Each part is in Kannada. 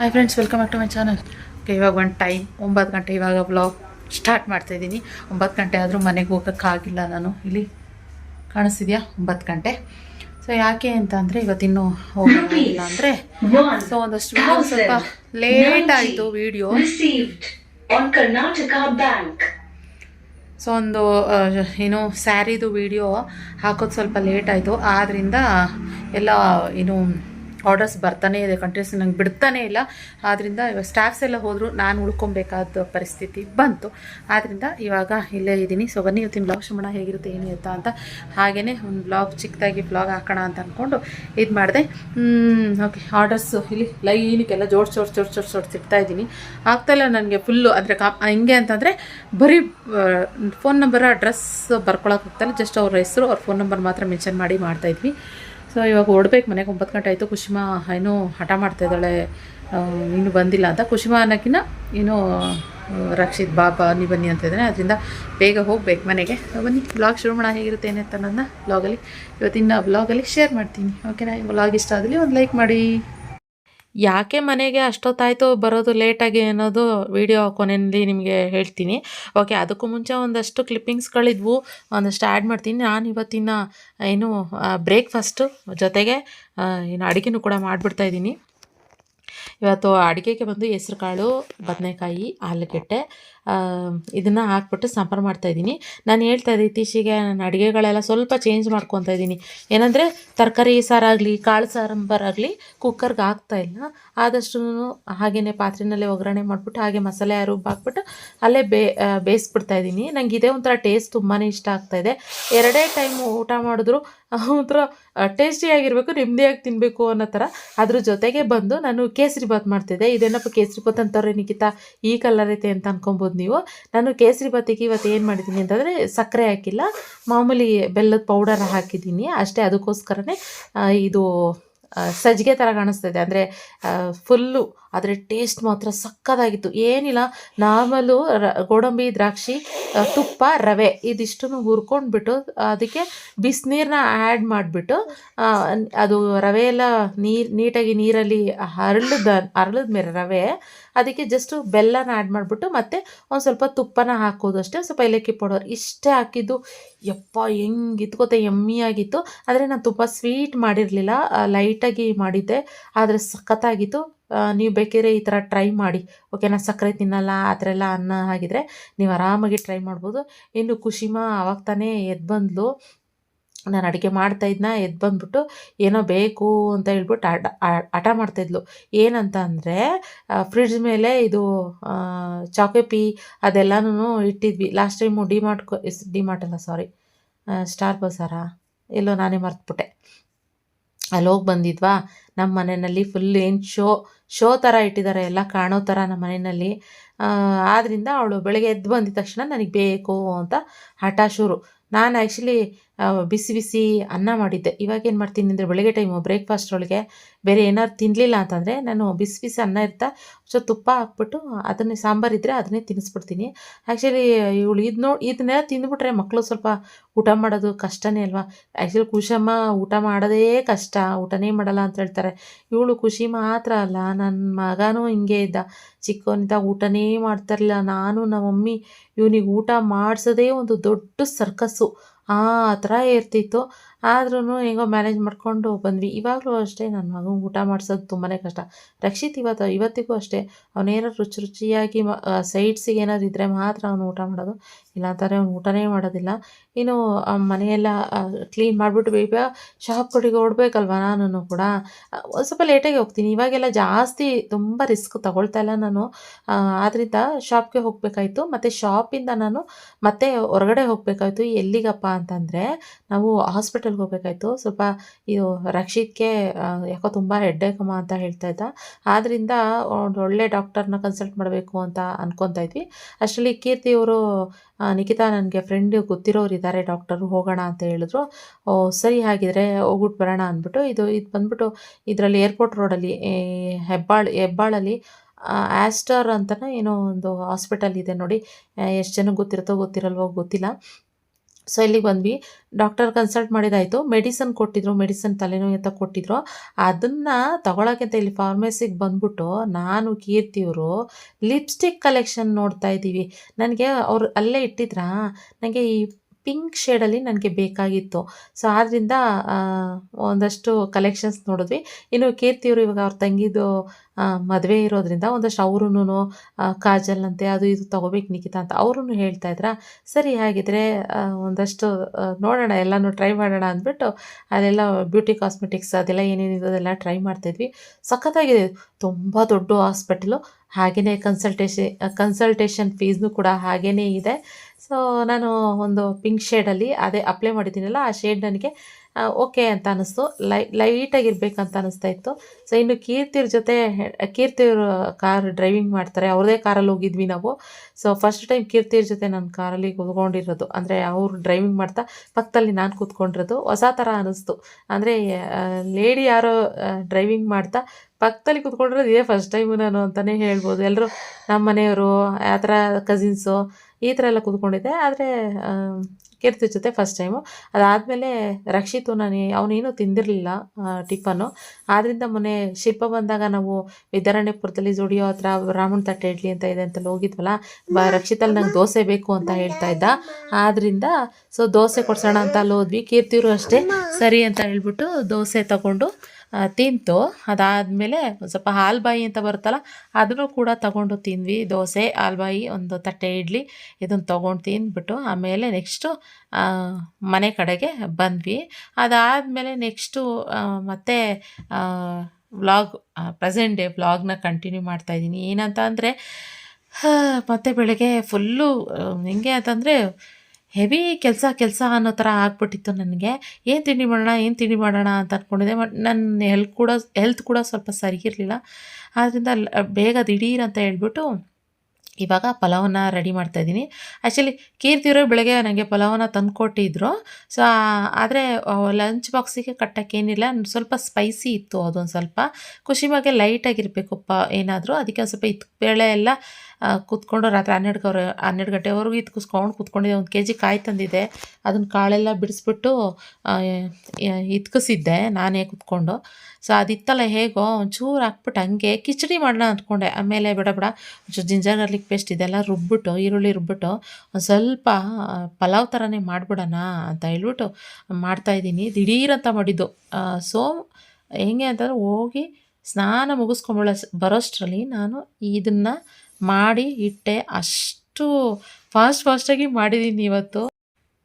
Hi friends welcome back to my channel okay ಇವಾಗ ಒಂದು ಟೈಮ್ ಒಂಬತ್ತು ಗಂಟೆ ಇವಾಗ ಬ್ಲಾಗ್ ಸ್ಟಾರ್ಟ್ ಮಾಡ್ತಾಯಿದ್ದೀನಿ ಒಂಬತ್ತು ಗಂಟೆ ಆದರೂ ಮನೆಗೆ ಹೋಗೋಕ್ಕಾಗಿಲ್ಲ ನಾನು. ಇಲ್ಲಿ ಕಾಣಿಸ್ತಿದ್ಯಾ? ಒಂಬತ್ತು ಗಂಟೆ. ಸೊ ಯಾಕೆ ಅಂತ ಅಂದರೆ ಇವತ್ತಿನ್ನೂ ಹೋಗಿಲ್ಲ ಅಂದರೆ ಸೊ ಒಂದಷ್ಟು ಸ್ವಲ್ಪ ಲೇಟ್ ಆಯಿತು ವಿಡಿಯೋ. ಸೊ ಒಂದು ಏನು ಸ್ಯಾರಿದು ವಿಡಿಯೋ ಹಾಕೋದು ಸ್ವಲ್ಪ ಲೇಟ್ ಆಯಿತು. ಆದ್ದರಿಂದ ಎಲ್ಲ ಏನು ಆರ್ಡರ್ಸ್ ಬರ್ತಾನೆ ಇದೆ ಕಂಟಿನ್ಯೂಸ್ ನಂಗೆ ಬಿಡ್ತಾನೇ ಇಲ್ಲ. ಆದ್ದರಿಂದ ಇವಾಗ ಸ್ಟಾಫ್ಸ್ ಎಲ್ಲ ಹೋದರು, ನಾನು ಉಳ್ಕೊಬೇಕಾದ ಪರಿಸ್ಥಿತಿ ಬಂತು. ಆದ್ದರಿಂದ ಇವಾಗ ಇಲ್ಲೇ ಇದ್ದೀನಿ. ಸೊ ಬನ್ನಿ, ಇವತ್ತಿನ ಬ್ಲಾಗ್ ಶ್ರಮಣ ಹೇಗಿರುತ್ತೆ, ಏನು ಇರುತ್ತಾ ಅಂತ. ಹಾಗೆಯೇ ಒಂದು ಬ್ಲಾಗ್ ಚಿಕ್ಕದಾಗಿ ಬ್ಲಾಗ್ ಹಾಕೋಣ ಅಂತ ಅಂದ್ಕೊಂಡು ಇದು ಮಾಡಿದೆ. ಓಕೆ ಆರ್ಡರ್ಸು ಇಲ್ಲಿ ಲೈನಿಗೆಲ್ಲ ಜೋಡ್ಸಿ ಜೋಡ್ಸಿ ಜೋಡ್ಸಿ ಜೋಡ್ಸಿ ಇಡ್ತಾ ಇದ್ದೀನಿ. ಆಗ್ತಾಯಿಲ್ಲ ನನಗೆ ಫುಲ್ಲು ಅಂದರೆ ಕಾ ಹೆಂಗೆ ಅಂತಂದರೆ ಬರೀ ಫೋನ್ ನಂಬರ್ ಅಡ್ರೆಸ್ ಬರ್ಕೊಳಕ್ಕೆ ಹೋಗ್ತಾಯಿಲ್ಲ ಜಸ್ಟ್ ಅವ್ರ ಹೆಸರು, ಅವ್ರ ಫೋನ್ ನಂಬರ್ ಮಾತ್ರ ಮೆನ್ಷನ್ ಮಾಡಿ ಮಾಡ್ತಾಯಿದ್ವಿ ಸೊ ಇವಾಗ ಓಡ್ಬೇಕು, ಮನೆಗೆ ಒಂಬತ್ತು ಗಂಟೆ ಆಯಿತು, ಕುಶಿಮಾ ಏನೋ ಹಠ ಮಾಡ್ತಾ ಇದ್ದಾಳೆ. ಇನ್ನೂ ಬಂದಿಲ್ಲ ಅಂತ. ಕುಸುಮ ಅನ್ನೋಕ್ಕಿಂತ ಏನೋ ರಕ್ಷಿತ್ ಬಾಬಾ, ನೀ ಬನ್ನಿ ಅಂತ ಇದ್ದಾನೆ. ಅದರಿಂದ ಬೇಗ ಹೋಗ್ಬೇಕು ಮನೆಗೆ. ಬನ್ನಿ. ಬ್ಲಾಗ್ ಶುರು ಮಾಡೋಣ. ಹೇಗಿರುತ್ತೆ, ಏನಂತ ನನ್ನ ಬ್ಲಾಗಲ್ಲಿ ಇವತ್ತಿನ ಬ್ಲಾಗಲ್ಲಿ ಶೇರ್ ಮಾಡ್ತೀನಿ. ಓಕೆನಾ ಬ್ಲಾಗ್ ಇಷ್ಟ ಆದಲ್ಲಿ ಒಂದು ಲೈಕ್ ಮಾಡಿ. ಯಾಕೆ ಮನೆಗೆ ಅಷ್ಟೊತ್ತಾಯಿತು, ಬರೋದು ಲೇಟಾಗಿ ಅನ್ನೋದು ವಿಡಿಯೋ ಕೊನೆಯಲ್ಲಿ ನಿಮಗೆ ಹೇಳ್ತೀನಿ. ಓಕೆ ಅದಕ್ಕೂ ಮುಂಚೆ ಒಂದಷ್ಟು ಕ್ಲಿಪ್ಪಿಂಗ್ಸ್ಗಳಿದ್ವು ಒಂದಷ್ಟು ಆ್ಯಡ್ ಮಾಡ್ತೀನಿ. ನಾನು ಇವತ್ತಿನ ಏನು ಬ್ರೇಕ್ಫಾಸ್ಟು ಜೊತೆಗೆ ಏನು ಅಡುಗೆನೂ ಕೂಡ ಮಾಡಿಬಿಡ್ತಾ ಇದ್ದೀನಿ. ಇವತ್ತು ಅಡುಗೆಗೆ ಬಂದು ಹೆಸ್ರು ಕಾಳು ಬದನೆಕಾಯಿ, ಆಲೂಗೆಡ್ಡೆ ಇದನ್ನು ಹಾಕ್ಬಿಟ್ಟು ಸಾಂಬಾರು ಮಾಡ್ತಾಯಿದ್ದೀನಿ ನಾನು ಹೇಳ್ತಾ ಇದ್ದೆ ಇತ್ತೀಚೆಗೆ ನಾನು ಅಡುಗೆಗಳೆಲ್ಲ ಸ್ವಲ್ಪ ಚೇಂಜ್ ಮಾಡ್ಕೊತಾ ಇದ್ದೀನಿ. ಏನಂದರೆ ತರಕಾರಿ ಸಾರಾಗಲಿ ಕಾಳು ಸಾಂಬಾರಾಗಲಿ ಕುಕ್ಕರ್ಗೆ ಇಲ್ಲ. ಆದಷ್ಟು ಹಾಗೆಯೇ ಪಾತ್ರೆನಲ್ಲೇ ಒಗ್ಗರಣೆ ಮಾಡಿಬಿಟ್ಟು ಹಾಗೆ ಮಸಾಲೆ ಹಾಕ್ಬಿಟ್ಟು ಅಲ್ಲೇ ಬೇ ಬೇಯಿಸ್ಬಿಡ್ತಾ ಇದ್ದೀನಿ. ನಂಗೆ ಇದೇ ಒಂಥರ ಟೇಸ್ಟ್ ತುಂಬಾ ಇಷ್ಟ ಆಗ್ತಾ ಇದೆ. ಎರಡೇ ಟೈಮ್ ಊಟ ಮಾಡಿದ್ರು ಒಂಥರ ಟೇಸ್ಟಿಯಾಗಿರಬೇಕು ನೆಮ್ಮದಿಯಾಗಿ ತಿನ್ನಬೇಕು ಅನ್ನೋ ಥರ. ಅದ್ರ ಜೊತೆಗೆ ಬಂದು ನಾನು ಕೇಸರಿ ಬಾತ್ ಮಾಡ್ತಿದ್ದೆ. ಇದೇನಪ್ಪ ಕೇಸರಿ ಬಾತ್ ಅಂತಾರೆ ನಿಖಿತ? ಈ ಕಲರ್ ಐತೆ ಅಂತ ಅನ್ಕೊಬೋದು. ನೀವು. ನಾನು ಕೇಸರಿ ಬಾತಿಗೆ ಇವತ್ತು ಏನು ಮಾಡಿದ್ದೀನಿ ಅಂತಂದರೆ ಸಕ್ಕರೆ ಹಾಕಿಲ್ಲ. ಮಾಮೂಲಿ ಬೆಲ್ಲದ ಪೌಡರ್ ಹಾಕಿದ್ದೀನಿ. ಅಷ್ಟೇ ಅದಕ್ಕೋಸ್ಕರನೇ ಇದು ಸಜ್ಜಿಗೆ ಥರ ಕಾಣಿಸ್ತಿದೆ ಅಂದರೆ ಫುಲ್ಲು ಆದರೆ ಟೇಸ್ಟ್ ಮಾತ್ರ ಸಕ್ಕದಾಗಿತ್ತು. ಏನಿಲ್ಲ, ನಾರ್ಮಲು ರ, ಗೋಡಂಬಿ, ದ್ರಾಕ್ಷಿ ತುಪ್ಪ, ರವೆ ಇದಿಷ್ಟನ್ನು ಹುರ್ಕೊಂಡ್ಬಿಟ್ಟು, ಅದಕ್ಕೆ ಬಿಸಿನೀರನ್ನ ಆ್ಯಡ್ ಮಾಡಿಬಿಟ್ಟು ಅದು ರವೆ ಎಲ್ಲ ನೀರು ನೀಟಾಗಿ ನೀರಲ್ಲಿ ಹರಳದ ಹರಳದ ಮೇಲೆ ರವೆ ಅದಕ್ಕೆ ಜಸ್ಟು ಬೆಲ್ಲನ ಆ್ಯಡ್ ಮಾಡಿಬಿಟ್ಟು ಮತ್ತು ಒಂದು ಸ್ವಲ್ಪ ತುಪ್ಪನ ಹಾಕೋದು ಅಷ್ಟೇ ಸ್ವಲ್ಪ ಏಲಕ್ಕಿ ಪೌಡರ್ ಇಷ್ಟೇ ಹಾಕಿದ್ದು. ಯಪ್ಪ, ಹೆಂಗಿತ್ತು ಗೊತ್ತಾ? ಯಮ್ಮಿಯಾಗಿತ್ತು ಆದರೆ ನಾನು ತುಪ್ಪ ಸ್ವೀಟ್ ಮಾಡಿರಲಿಲ್ಲ ಲೈಟಾಗಿ ಮಾಡಿದ್ದೆ. ಆದರೆ ಸಖತ್ತಾಗಿತ್ತು. ನೀವು ಬೇಕಿದ್ರೆ ಈ ಥರ ಟ್ರೈ ಮಾಡಿ. ಓಕೆನಾ ಸಕ್ಕರೆ ತಿನ್ನಲ್ಲ, ಆ ಥರ ಎಲ್ಲ ಅನ್ನ ಹಾಗಿದ್ರೆ ನೀವು ಆರಾಮಾಗಿ ಟ್ರೈ ಮಾಡ್ಬೋದು. ಇನ್ನು ಕುಶಿಮಾ ಅವಾಗ ತಾನೇ ಎದ್ದು ಬಂದ್ಲು ನಾನು ಅಡುಗೆ ಮಾಡ್ತಾ ಇದ್ನ ಎದ್ದು ಬಂದ್ಬಿಟ್ಟು ಏನೋ ಬೇಕು ಅಂತ ಹೇಳ್ಬಿಟ್ಟು ಆಟ ಹಠ ಮಾಡ್ತಾಯಿದ್ಲು ಏನಂತ ಅಂದರೆ ಫ್ರಿಡ್ಜ್ ಮೇಲೆ ಇದು ಚಾಕೋಪಿ ಅದೆಲ್ಲನೂ ಇಟ್ಟಿದ್ವಿ. ಲಾಸ್ಟ್ ಟೈಮು ಡಿಮಾರ್ಟ್ ಡಿಮಾರ್ಟ್ ಅಲ್ಲ ಸಾರಿ ಸ್ಟಾರ್ ಬಸಾರ ಎಲ್ಲೋ ನಾನೇ ಮರ್ತ್ಬಿಟ್ಟೆ. ಅಲ್ಲಿ ಹೋಗಿ ಬಂದಿದ್ವಾ ನಮ್ಮ ಮನೆಯಲ್ಲಿ ಫುಲ್ ಏನು ಶೋ ಶೋ ಥರ ಇಟ್ಟಿದ್ದಾರೆ ಎಲ್ಲ ಕಾಣೋ ಥರ ನಮ್ಮ ಮನೆಯಲ್ಲಿ. ಆದ್ದರಿಂದ ಅವಳು ಬೆಳಗ್ಗೆ ಎದ್ದು ಬಂದಿದ ತಕ್ಷಣ ನನಗೆ ಬೇಕು ಅಂತ ಹಠ ಶುರು. ನಾನು ಆ್ಯಕ್ಚುಲಿ ಬಿಸಿ ಬಿಸಿ ಅನ್ನ ಮಾಡಿದ್ದೆ. ಇವಾಗ ಏನು ಮಾಡ್ತೀನಿ ಅಂದರೆ ಬೆಳಗ್ಗೆ ಟೈಮು ಬ್ರೇಕ್ಫಾಸ್ಟ್ ಒಳಗೆ ಬೇರೆ ಏನಾದ್ರು ತಿನ್ನಲಿಲ್ಲ ಅಂತಂದರೆ ನಾನು ಬಿಸಿ ಬಿಸಿ ಅನ್ನ ಇರ್ತಾ, ಸೊ ತುಪ್ಪ ಹಾಕ್ಬಿಟ್ಟು ಅದನ್ನೇ ಸಾಂಬಾರು ಇದ್ದರೆ ಅದನ್ನೇ ತಿನ್ನಿಸ್ಬಿಡ್ತೀನಿ ಆ್ಯಕ್ಚುಲಿ ಇವಳು ಇದು ನೋಡಿ ಇದನ್ನೆಲ್ಲ ತಿಂದ್ಬಿಟ್ರೆ ಮಕ್ಕಳು ಸ್ವಲ್ಪ ಊಟ ಮಾಡೋದು ಕಷ್ಟನೇ ಅಲ್ವಾ? ಆ್ಯಕ್ಚುಲಿ ಖುಷಮ್ಮ ಊಟ ಮಾಡೋದೇ ಕಷ್ಟ, ಊಟನೇ ಮಾಡಲ್ಲ ಅಂತ ಹೇಳ್ತಾರೆ. ಇವಳು ಖುಷಿ ಮಾತ್ರ ಅಲ್ಲ ನನ್ನ ಮಗನೂ ಹಿಂಗೆ ಇದ್ದ. ಚಿಕ್ಕವನಿಂದ ಊಟನೇ ಮಾಡ್ತಾರಲ್ಲ ನಾನು ನಮ್ಮ ಮಮ್ಮಿ ಇವನಿಗೆ ಊಟ ಮಾಡಿಸೋದೇ ಒಂದು ದೊಡ್ಡ ಸರ್ಕಸ್ಸು ಆ ಥರ ಇರ್ತಿತ್ತು. ಆದ್ರೂ ಹೆಂಗೋ ಮ್ಯಾನೇಜ್ ಮಾಡ್ಕೊಂಡು ಬಂದ್ವಿ. ಇವಾಗಲೂ ಅಷ್ಟೇ ನನ್ನ ಮಗು ಊಟ ಮಾಡಿಸೋದು ತುಂಬಾ ಕಷ್ಟ. ರಕ್ಷಿತ್ ಇವತ್ತು, ಇವತ್ತಿಗೂ ಅಷ್ಟೇ. ಅವನೇನೋ ರುಚಿ ರುಚಿಯಾಗಿ ಮ ಸೈಡ್ಸಿಗೆ ಏನಾದ್ರು ಇದ್ದರೆ ಮಾತ್ರ ಅವನು ಊಟ ಮಾಡೋದು. ಇಲ್ಲಾಂತಾರೆ ಅವ್ನು ಊಟನೇ ಮಾಡೋದಿಲ್ಲ. ಇನ್ನು ಮನೆಯೆಲ್ಲ ಕ್ಲೀನ್ ಮಾಡಿಬಿಟ್ಟು ಬೇಗ ಶಾಪ್ ಕಡೆಗೆ ಓಡಬೇಕಲ್ವ ನಾನು ಕೂಡ. ಒಂದು ಸ್ವಲ್ಪ ಲೇಟಾಗಿ ಹೋಗ್ತೀನಿ. ಇವಾಗೆಲ್ಲ ಜಾಸ್ತಿ ತುಂಬ ರಿಸ್ಕ್ ತಗೊಳ್ತಾ ಇಲ್ಲ ನಾನು. ಆದ್ದರಿಂದ ಶಾಪ್ಗೆ ಹೋಗಬೇಕಾಯ್ತು. ಮತ್ತು ಶಾಪಿಂದ ನಾನು ಮತ್ತೆ ಹೊರಗಡೆ ಹೋಗಬೇಕಾಯ್ತು. ಎಲ್ಲಿಗಪ್ಪ ಅಂತಂದರೆ, ನಾವು ಹಾಸ್ಪಿಟಲ್ಗೆ ಹೋಗಬೇಕಾಯ್ತು. ಸ್ವಲ್ಪ ಇದು ರಕ್ಷಿತ್ಗೆ ಯಾಕೋ ತುಂಬ ಹೆಡ್ಡೇಕಮ್ಮ ಅಂತ ಹೇಳ್ತಾ ಇದ್ದ. ಆದ್ದರಿಂದ ಒಂದು ಒಳ್ಳೆ ಡಾಕ್ಟರ್ನ ಕನ್ಸಲ್ಟ್ ಮಾಡಬೇಕು ಅಂತ ಅನ್ಕೊತಾ ಇದ್ವಿ. ಅಷ್ಟರಲ್ಲಿ ಕೀರ್ತಿಯವರು ನಿಖಿತಾ ನನಗೆ ಫ್ರೆಂಡ್ ಗೊತ್ತಿರೋರು ಇದ್ದಾರೆ ಡಾಕ್ಟರು, ಹೋಗೋಣ ಅಂತ ಹೇಳಿದ್ರು. ಓ, ಸರಿ ಹಾಗಿದ್ರೆ ಹೋಗ್ಬಿಟ್ಟು ಬರೋಣ ಅಂದ್ಬಿಟ್ಟು ಇದು ಇದು ಬಂದ್ಬಿಟ್ಟು ಇದರಲ್ಲಿ ಏರ್ಪೋರ್ಟ್ ರೋಡಲ್ಲಿ ಹೆಬ್ಬಾಳ್, ಹೆಬ್ಬಾಳಲ್ಲಿ ಆಸ್ಟರ್ ಅಂತಲೇ ಏನೋ ಒಂದು ಹಾಸ್ಪಿಟಲ್ ಇದೆ ನೋಡಿ. ಎಷ್ಟು ಜನಕ್ಕೆ ಗೊತ್ತಿರುತ್ತೋ ಗೊತ್ತಿರಲ್ವೋ ಗೊತ್ತಿಲ್ಲ. ಸೊ ಇಲ್ಲಿಗೆ ಬಂದ್ವಿ. ಡಾಕ್ಟರ್ ಕನ್ಸಲ್ಟ್ ಮಾಡಿದಾಯಿತು. ಮೆಡಿಸನ್ ಕೊಟ್ಟಿದ್ರು ಮೆಡಿಸನ್ ತಲೆನೋವು ಅಂತ ಕೊಟ್ಟಿದ್ರು. ಅದನ್ನು ತಗೊಳಕ್ಕೆ ಅಂತ ಇಲ್ಲಿ ಫಾರ್ಮಸಿಗೆ ಬಂದ್ಬಿಟ್ಟು ನಾನು ಕೀರ್ತಿಯವರು ಲಿಪ್ಸ್ಟಿಕ್ ಕಲೆಕ್ಷನ್ ನೋಡ್ತಾ ಇದ್ದೀವಿ ನನಗೆ ಅವ್ರು ಅಲ್ಲೇ ಇಟ್ಟಿದ್ರಾ? ನನಗೆ ಈ ಪಿಂಕ್ ಶೇಡಲ್ಲಿ ನನಗೆ ಬೇಕಾಗಿತ್ತು. ಸೊ ಆದ್ದರಿಂದ ಒಂದಷ್ಟು ಕಲೆಕ್ಷನ್ಸ್ ನೋಡಿದ್ವಿ. ಇನ್ನು ಕೀರ್ತಿಯವರು ಇವಾಗ ಅವ್ರ ತಂಗಿದು ಮದುವೆ ಇರೋದ್ರಿಂದ ಒಂದಷ್ಟು ಅವ್ರೂ ಕಾಜಲ್ ಅಂತೆ, ಅದು ಇದು ತೊಗೋಬೇಕು ನಿಖಿತಾ ಅಂತ ಅವ್ರೂ ಹೇಳ್ತಾ ಇದ್ರ, ಸರಿ ಹಾಗಿದ್ರೆ ಒಂದಷ್ಟು ನೋಡೋಣ, ಎಲ್ಲನೂ ಟ್ರೈ ಮಾಡೋಣ ಅಂದ್ಬಿಟ್ಟು ಅದೆಲ್ಲ ಬ್ಯೂಟಿ ಕಾಸ್ಮೆಟಿಕ್ಸ್ ಅದೆಲ್ಲ ಏನೇನಿದೆ ಅದೆಲ್ಲ ಟ್ರೈ ಮಾಡ್ತಾಯಿದ್ವಿ ಸಖತ್ತಾಗಿದೆ. ತುಂಬ ದೊಡ್ಡ ಹಾಸ್ಪಿಟಲು ಹಾಗೆಯೇ ಕನ್ಸಲ್ಟೇಷನ್ ಕನ್ಸಲ್ಟೇಷನ್ ಫೀಸ್ನು ಕೂಡ ಹಾಗೆಯೇ ಇದೆ. ಸೊ ನಾನು ಒಂದು ಪಿಂಕ್ ಶೇಡಲ್ಲಿ ಅದೇ ಅಪ್ಲೈ ಮಾಡಿದ್ದೀನಲ್ಲ, ಆ ಶೇಡ್ ನನಗೆ ಓಕೆ ಅಂತ ಅನ್ನಿಸ್ತು ಲೈ ಲೈಟಾಗಿರ್ಬೇಕಂತ ಅನ್ನಿಸ್ತಾ ಇತ್ತು. ಸೊ ಇನ್ನು ಕೀರ್ತಿಯವ್ರ ಜೊತೆ ಕೀರ್ತಿಯವರು ಕಾರ್ ಡ್ರೈವಿಂಗ್ ಮಾಡ್ತಾರೆ. ಅವ್ರದೇ ಕಾರಲ್ಲಿ ಹೋಗಿದ್ವಿ ನಾವು. ಸೊ ಫಸ್ಟ್ ಟೈಮ್ ಕೀರ್ತಿಯವ್ರ ಜೊತೆ ನಾನು ಕಾರಲ್ಲಿ ಕೂತ್ಕೊಂಡಿರೋದು ಅಂದರೆ ಅವರು ಡ್ರೈವಿಂಗ್ ಮಾಡ್ತಾ ಪಕ್ಕದಲ್ಲಿ ನಾನು ಕೂತ್ಕೊಂಡಿರೋದು. ಹೊಸ ಥರ ಅನ್ನಿಸ್ತು ಅಂದರೆ ಲೇಡಿ ಯಾರೋ ಡ್ರೈವಿಂಗ್ ಮಾಡ್ತಾ ಪಕ್ಕದಲ್ಲಿ ಕೂತ್ಕೊಂಡಿರೋದು ಇದೇ ಫಸ್ಟ್ ಟೈಮು ನಾನು ಅಂತಲೇ ಹೇಳ್ಬೋದು. ಎಲ್ಲರೂ ನಮ್ಮ ಮನೆಯವರು, ಆ ಥರ ಕಸಿನ್ಸು ಈ ಥರ ಎಲ್ಲ ಕೂತ್ಕೊಂಡಿದ್ದೆ. ಆದರೆ ಕೀರ್ತಿ ಜೊತೆ ಫಸ್ಟ್ ಟೈಮು ಅದಾದಮೇಲೆ ರಕ್ಷಿತು ನಾನು, ಅವನೇನು ತಿಂದಿರಲಿಲ್ಲ ಟಿಫನ್ನು ಆದ್ದರಿಂದ ಮೊನ್ನೆ ಶಿಲ್ಪ ಬಂದಾಗ ನಾವು ವಿದ್ಯಾರಣ್ಯಪುರದಲ್ಲಿ ಜುಡಿಯೋ ಹತ್ರ ರಾಮನ ತಟ್ಟೆ ಇಡ್ಲಿ ಅಂತ ಇದೆ ಅಂತಲ್ಲಿ ಹೋಗಿದ್ವಲ್ಲ, ಬ ರಕ್ಷಿತಲ್ಲಿ ನಂಗೆ ದೋಸೆ ಬೇಕು ಅಂತ ಹೇಳ್ತಾ ಇದ್ದ. ಆದ್ದರಿಂದ ಸೊ ದೋಸೆ ಕೊಡ್ಸೋಣ ಅಂತ ಅಲ್ಲಿ ಹೋದ್ವಿ ಕೀರ್ತಿಯವರು ಅಷ್ಟೇ, ಸರಿ ಅಂತ ಹೇಳ್ಬಿಟ್ಟು ದೋಸೆ ತಗೊಂಡು ತಿಂತು. ಅದಾದಮೇಲೆ ಒಂದು ಸ್ವಲ್ಪ ಹಾಲ್ಬಾಯಿ ಅಂತ ಬರುತ್ತಲ್ಲ, ಅದನ್ನು ಕೂಡ ತಗೊಂಡು ತಿಂದ್ವಿ. ದೋಸೆ, ಹಾಲ್ಬಾಯಿ, ಒಂದು ತಟ್ಟೆ ಇಡ್ಲಿ, ಇದನ್ನು ತೊಗೊಂಡು ತಿಂದ್ಬಿಟ್ಟು ಆಮೇಲೆ ನೆಕ್ಸ್ಟು ಮನೆ ಕಡೆಗೆ ಬಂದ್ವಿ. ಅದಾದಮೇಲೆ ನೆಕ್ಸ್ಟು ಮತ್ತೆ ವ್ಲಾಗ್ ಪ್ರೆಸೆಂಟ್ ಡೇ ವ್ಲಾಗ್ನ ಕಂಟಿನ್ಯೂ ಮಾಡ್ತಾಯಿದ್ದೀನಿ ಏನಂತ ಅಂದರೆ ಮತ್ತೆ ಬೆಳಗ್ಗೆ ಫುಲ್ಲು ಹೆಂಗೆ ಅಂತಂದರೆ ಹೆವಿ ಕೆಲಸ ಕೆಲಸ ಅನ್ನೋ ಥರ ಆಗ್ಬಿಟ್ಟಿತ್ತು ನನಗೆ. ಏನು ತಿಂಡಿ ಮಾಡೋಣ, ಏನು ತಿಂಡಿ ಮಾಡೋಣ ಅಂತ ಅಂದ್ಕೊಂಡಿದ್ದೆ ಬಟ್ ನನ್ನ ಹೆಲ್ತ್ ಕೂಡ ಹೆಲ್ತ್ ಕೂಡ ಸ್ವಲ್ಪ ಸರಿ ಇರಲಿಲ್ಲ. ಆದ್ದರಿಂದ ಬೇಗ ದಿಢೀರ್ ಅಂತ ಹೇಳ್ಬಿಟ್ಟು ಇವಾಗ ಪಲಾವನ್ನ ರೆಡಿ ಮಾಡ್ತಾಯಿದ್ದೀನಿ ಆ್ಯಕ್ಚುಲಿ ಕೀರ್ತಿಯವರು ಬೆಳಗ್ಗೆ ನನಗೆ ಪಲಾವನ್ನ ತಂದುಕೊಟ್ಟಿದ್ರು ಸೊ ಆದರೆ ಲಂಚ್ ಬಾಕ್ಸಿಗೆ ಕಟ್ಟೋಕ್ಕೇನಿಲ್ಲ ಸ್ವಲ್ಪ ಸ್ಪೈಸಿ ಇತ್ತು ಅದೊಂದು ಸ್ವಲ್ಪ. ಖುಷಿಮಾಗೆ ಲೈಟಾಗಿರಬೇಕು ಪ ಏನಾದರೂ. ಅದಕ್ಕೆ ಒಂದು ಸ್ವಲ್ಪ ಇತ್ತು ಬೇಳೆ ಎಲ್ಲ ಕೂತ್ಕೊಂಡು ರಾತ್ರಿ ಹನ್ನೆರಡು ಗೌರ ಹನ್ನೆರಡು ಗಂಟೆವರೆಗೂ ಇತ್ಕಿಸ್ಕೊಂಡು ಕೂತ್ಕೊಂಡಿದ್ದೆ. ಒಂದು ಕೆ ಜಿ ಕಾಯಿ ತಂದಿದ್ದೆ. ಅದನ್ನ ಕಾಳೆಲ್ಲ ಬಿಡಿಸ್ಬಿಟ್ಟು ಇತ್ಕಿಸಿದ್ದೆ ನಾನೇ ಕೂತ್ಕೊಂಡು. ಸೊ ಅದಿತ್ತಲ್ಲ ಹೇಗೋ ಒಂಚೂರು ಹಾಕ್ಬಿಟ್ಟು ಹಂಗೆ ಕಿಚಡಿ ಮಾಡೋಣ ಅಂದ್ಕೊಂಡೆ. ಆಮೇಲೆ ಬೇಡ ಬೇಡ. ಒಂಚೂರು ಜಿಂಜರ್ ಗಾರ್ಲಿಕ್ ಪೇಸ್ಟ್ ಇದೆಲ್ಲ ರುಬ್ಬಿಟ್ಟು, ಈರುಳ್ಳಿ ರುಬ್ಬಿಟ್ಟು ಒಂದು ಸ್ವಲ್ಪ ಪಲಾವ್ ಥರನೇ ಮಾಡಿಬಿಡೋಣ ಅಂತ ಹೇಳ್ಬಿಟ್ಟು ಮಾಡ್ತಾಯಿದ್ದೀನಿ ದಿಢೀರಂತ ಮಾಡಿದ್ದು. ಸೊ ಹೆಂಗೆ ಅಂತಂದ್ರೆ ಹೋಗಿ ಸ್ನಾನ ಮುಗಿಸ್ಕೊಂಬಳ, ಬರೋಷ್ಟರಲ್ಲಿ ನಾನು ಇದನ್ನು ಮಾಡಿ ಇಟ್ಟೆ. ಅಷ್ಟು ಫಾಸ್ಟ್ ಫಾಸ್ಟಾಗಿ ಮಾಡಿದ್ದೀನಿ ಇವತ್ತು.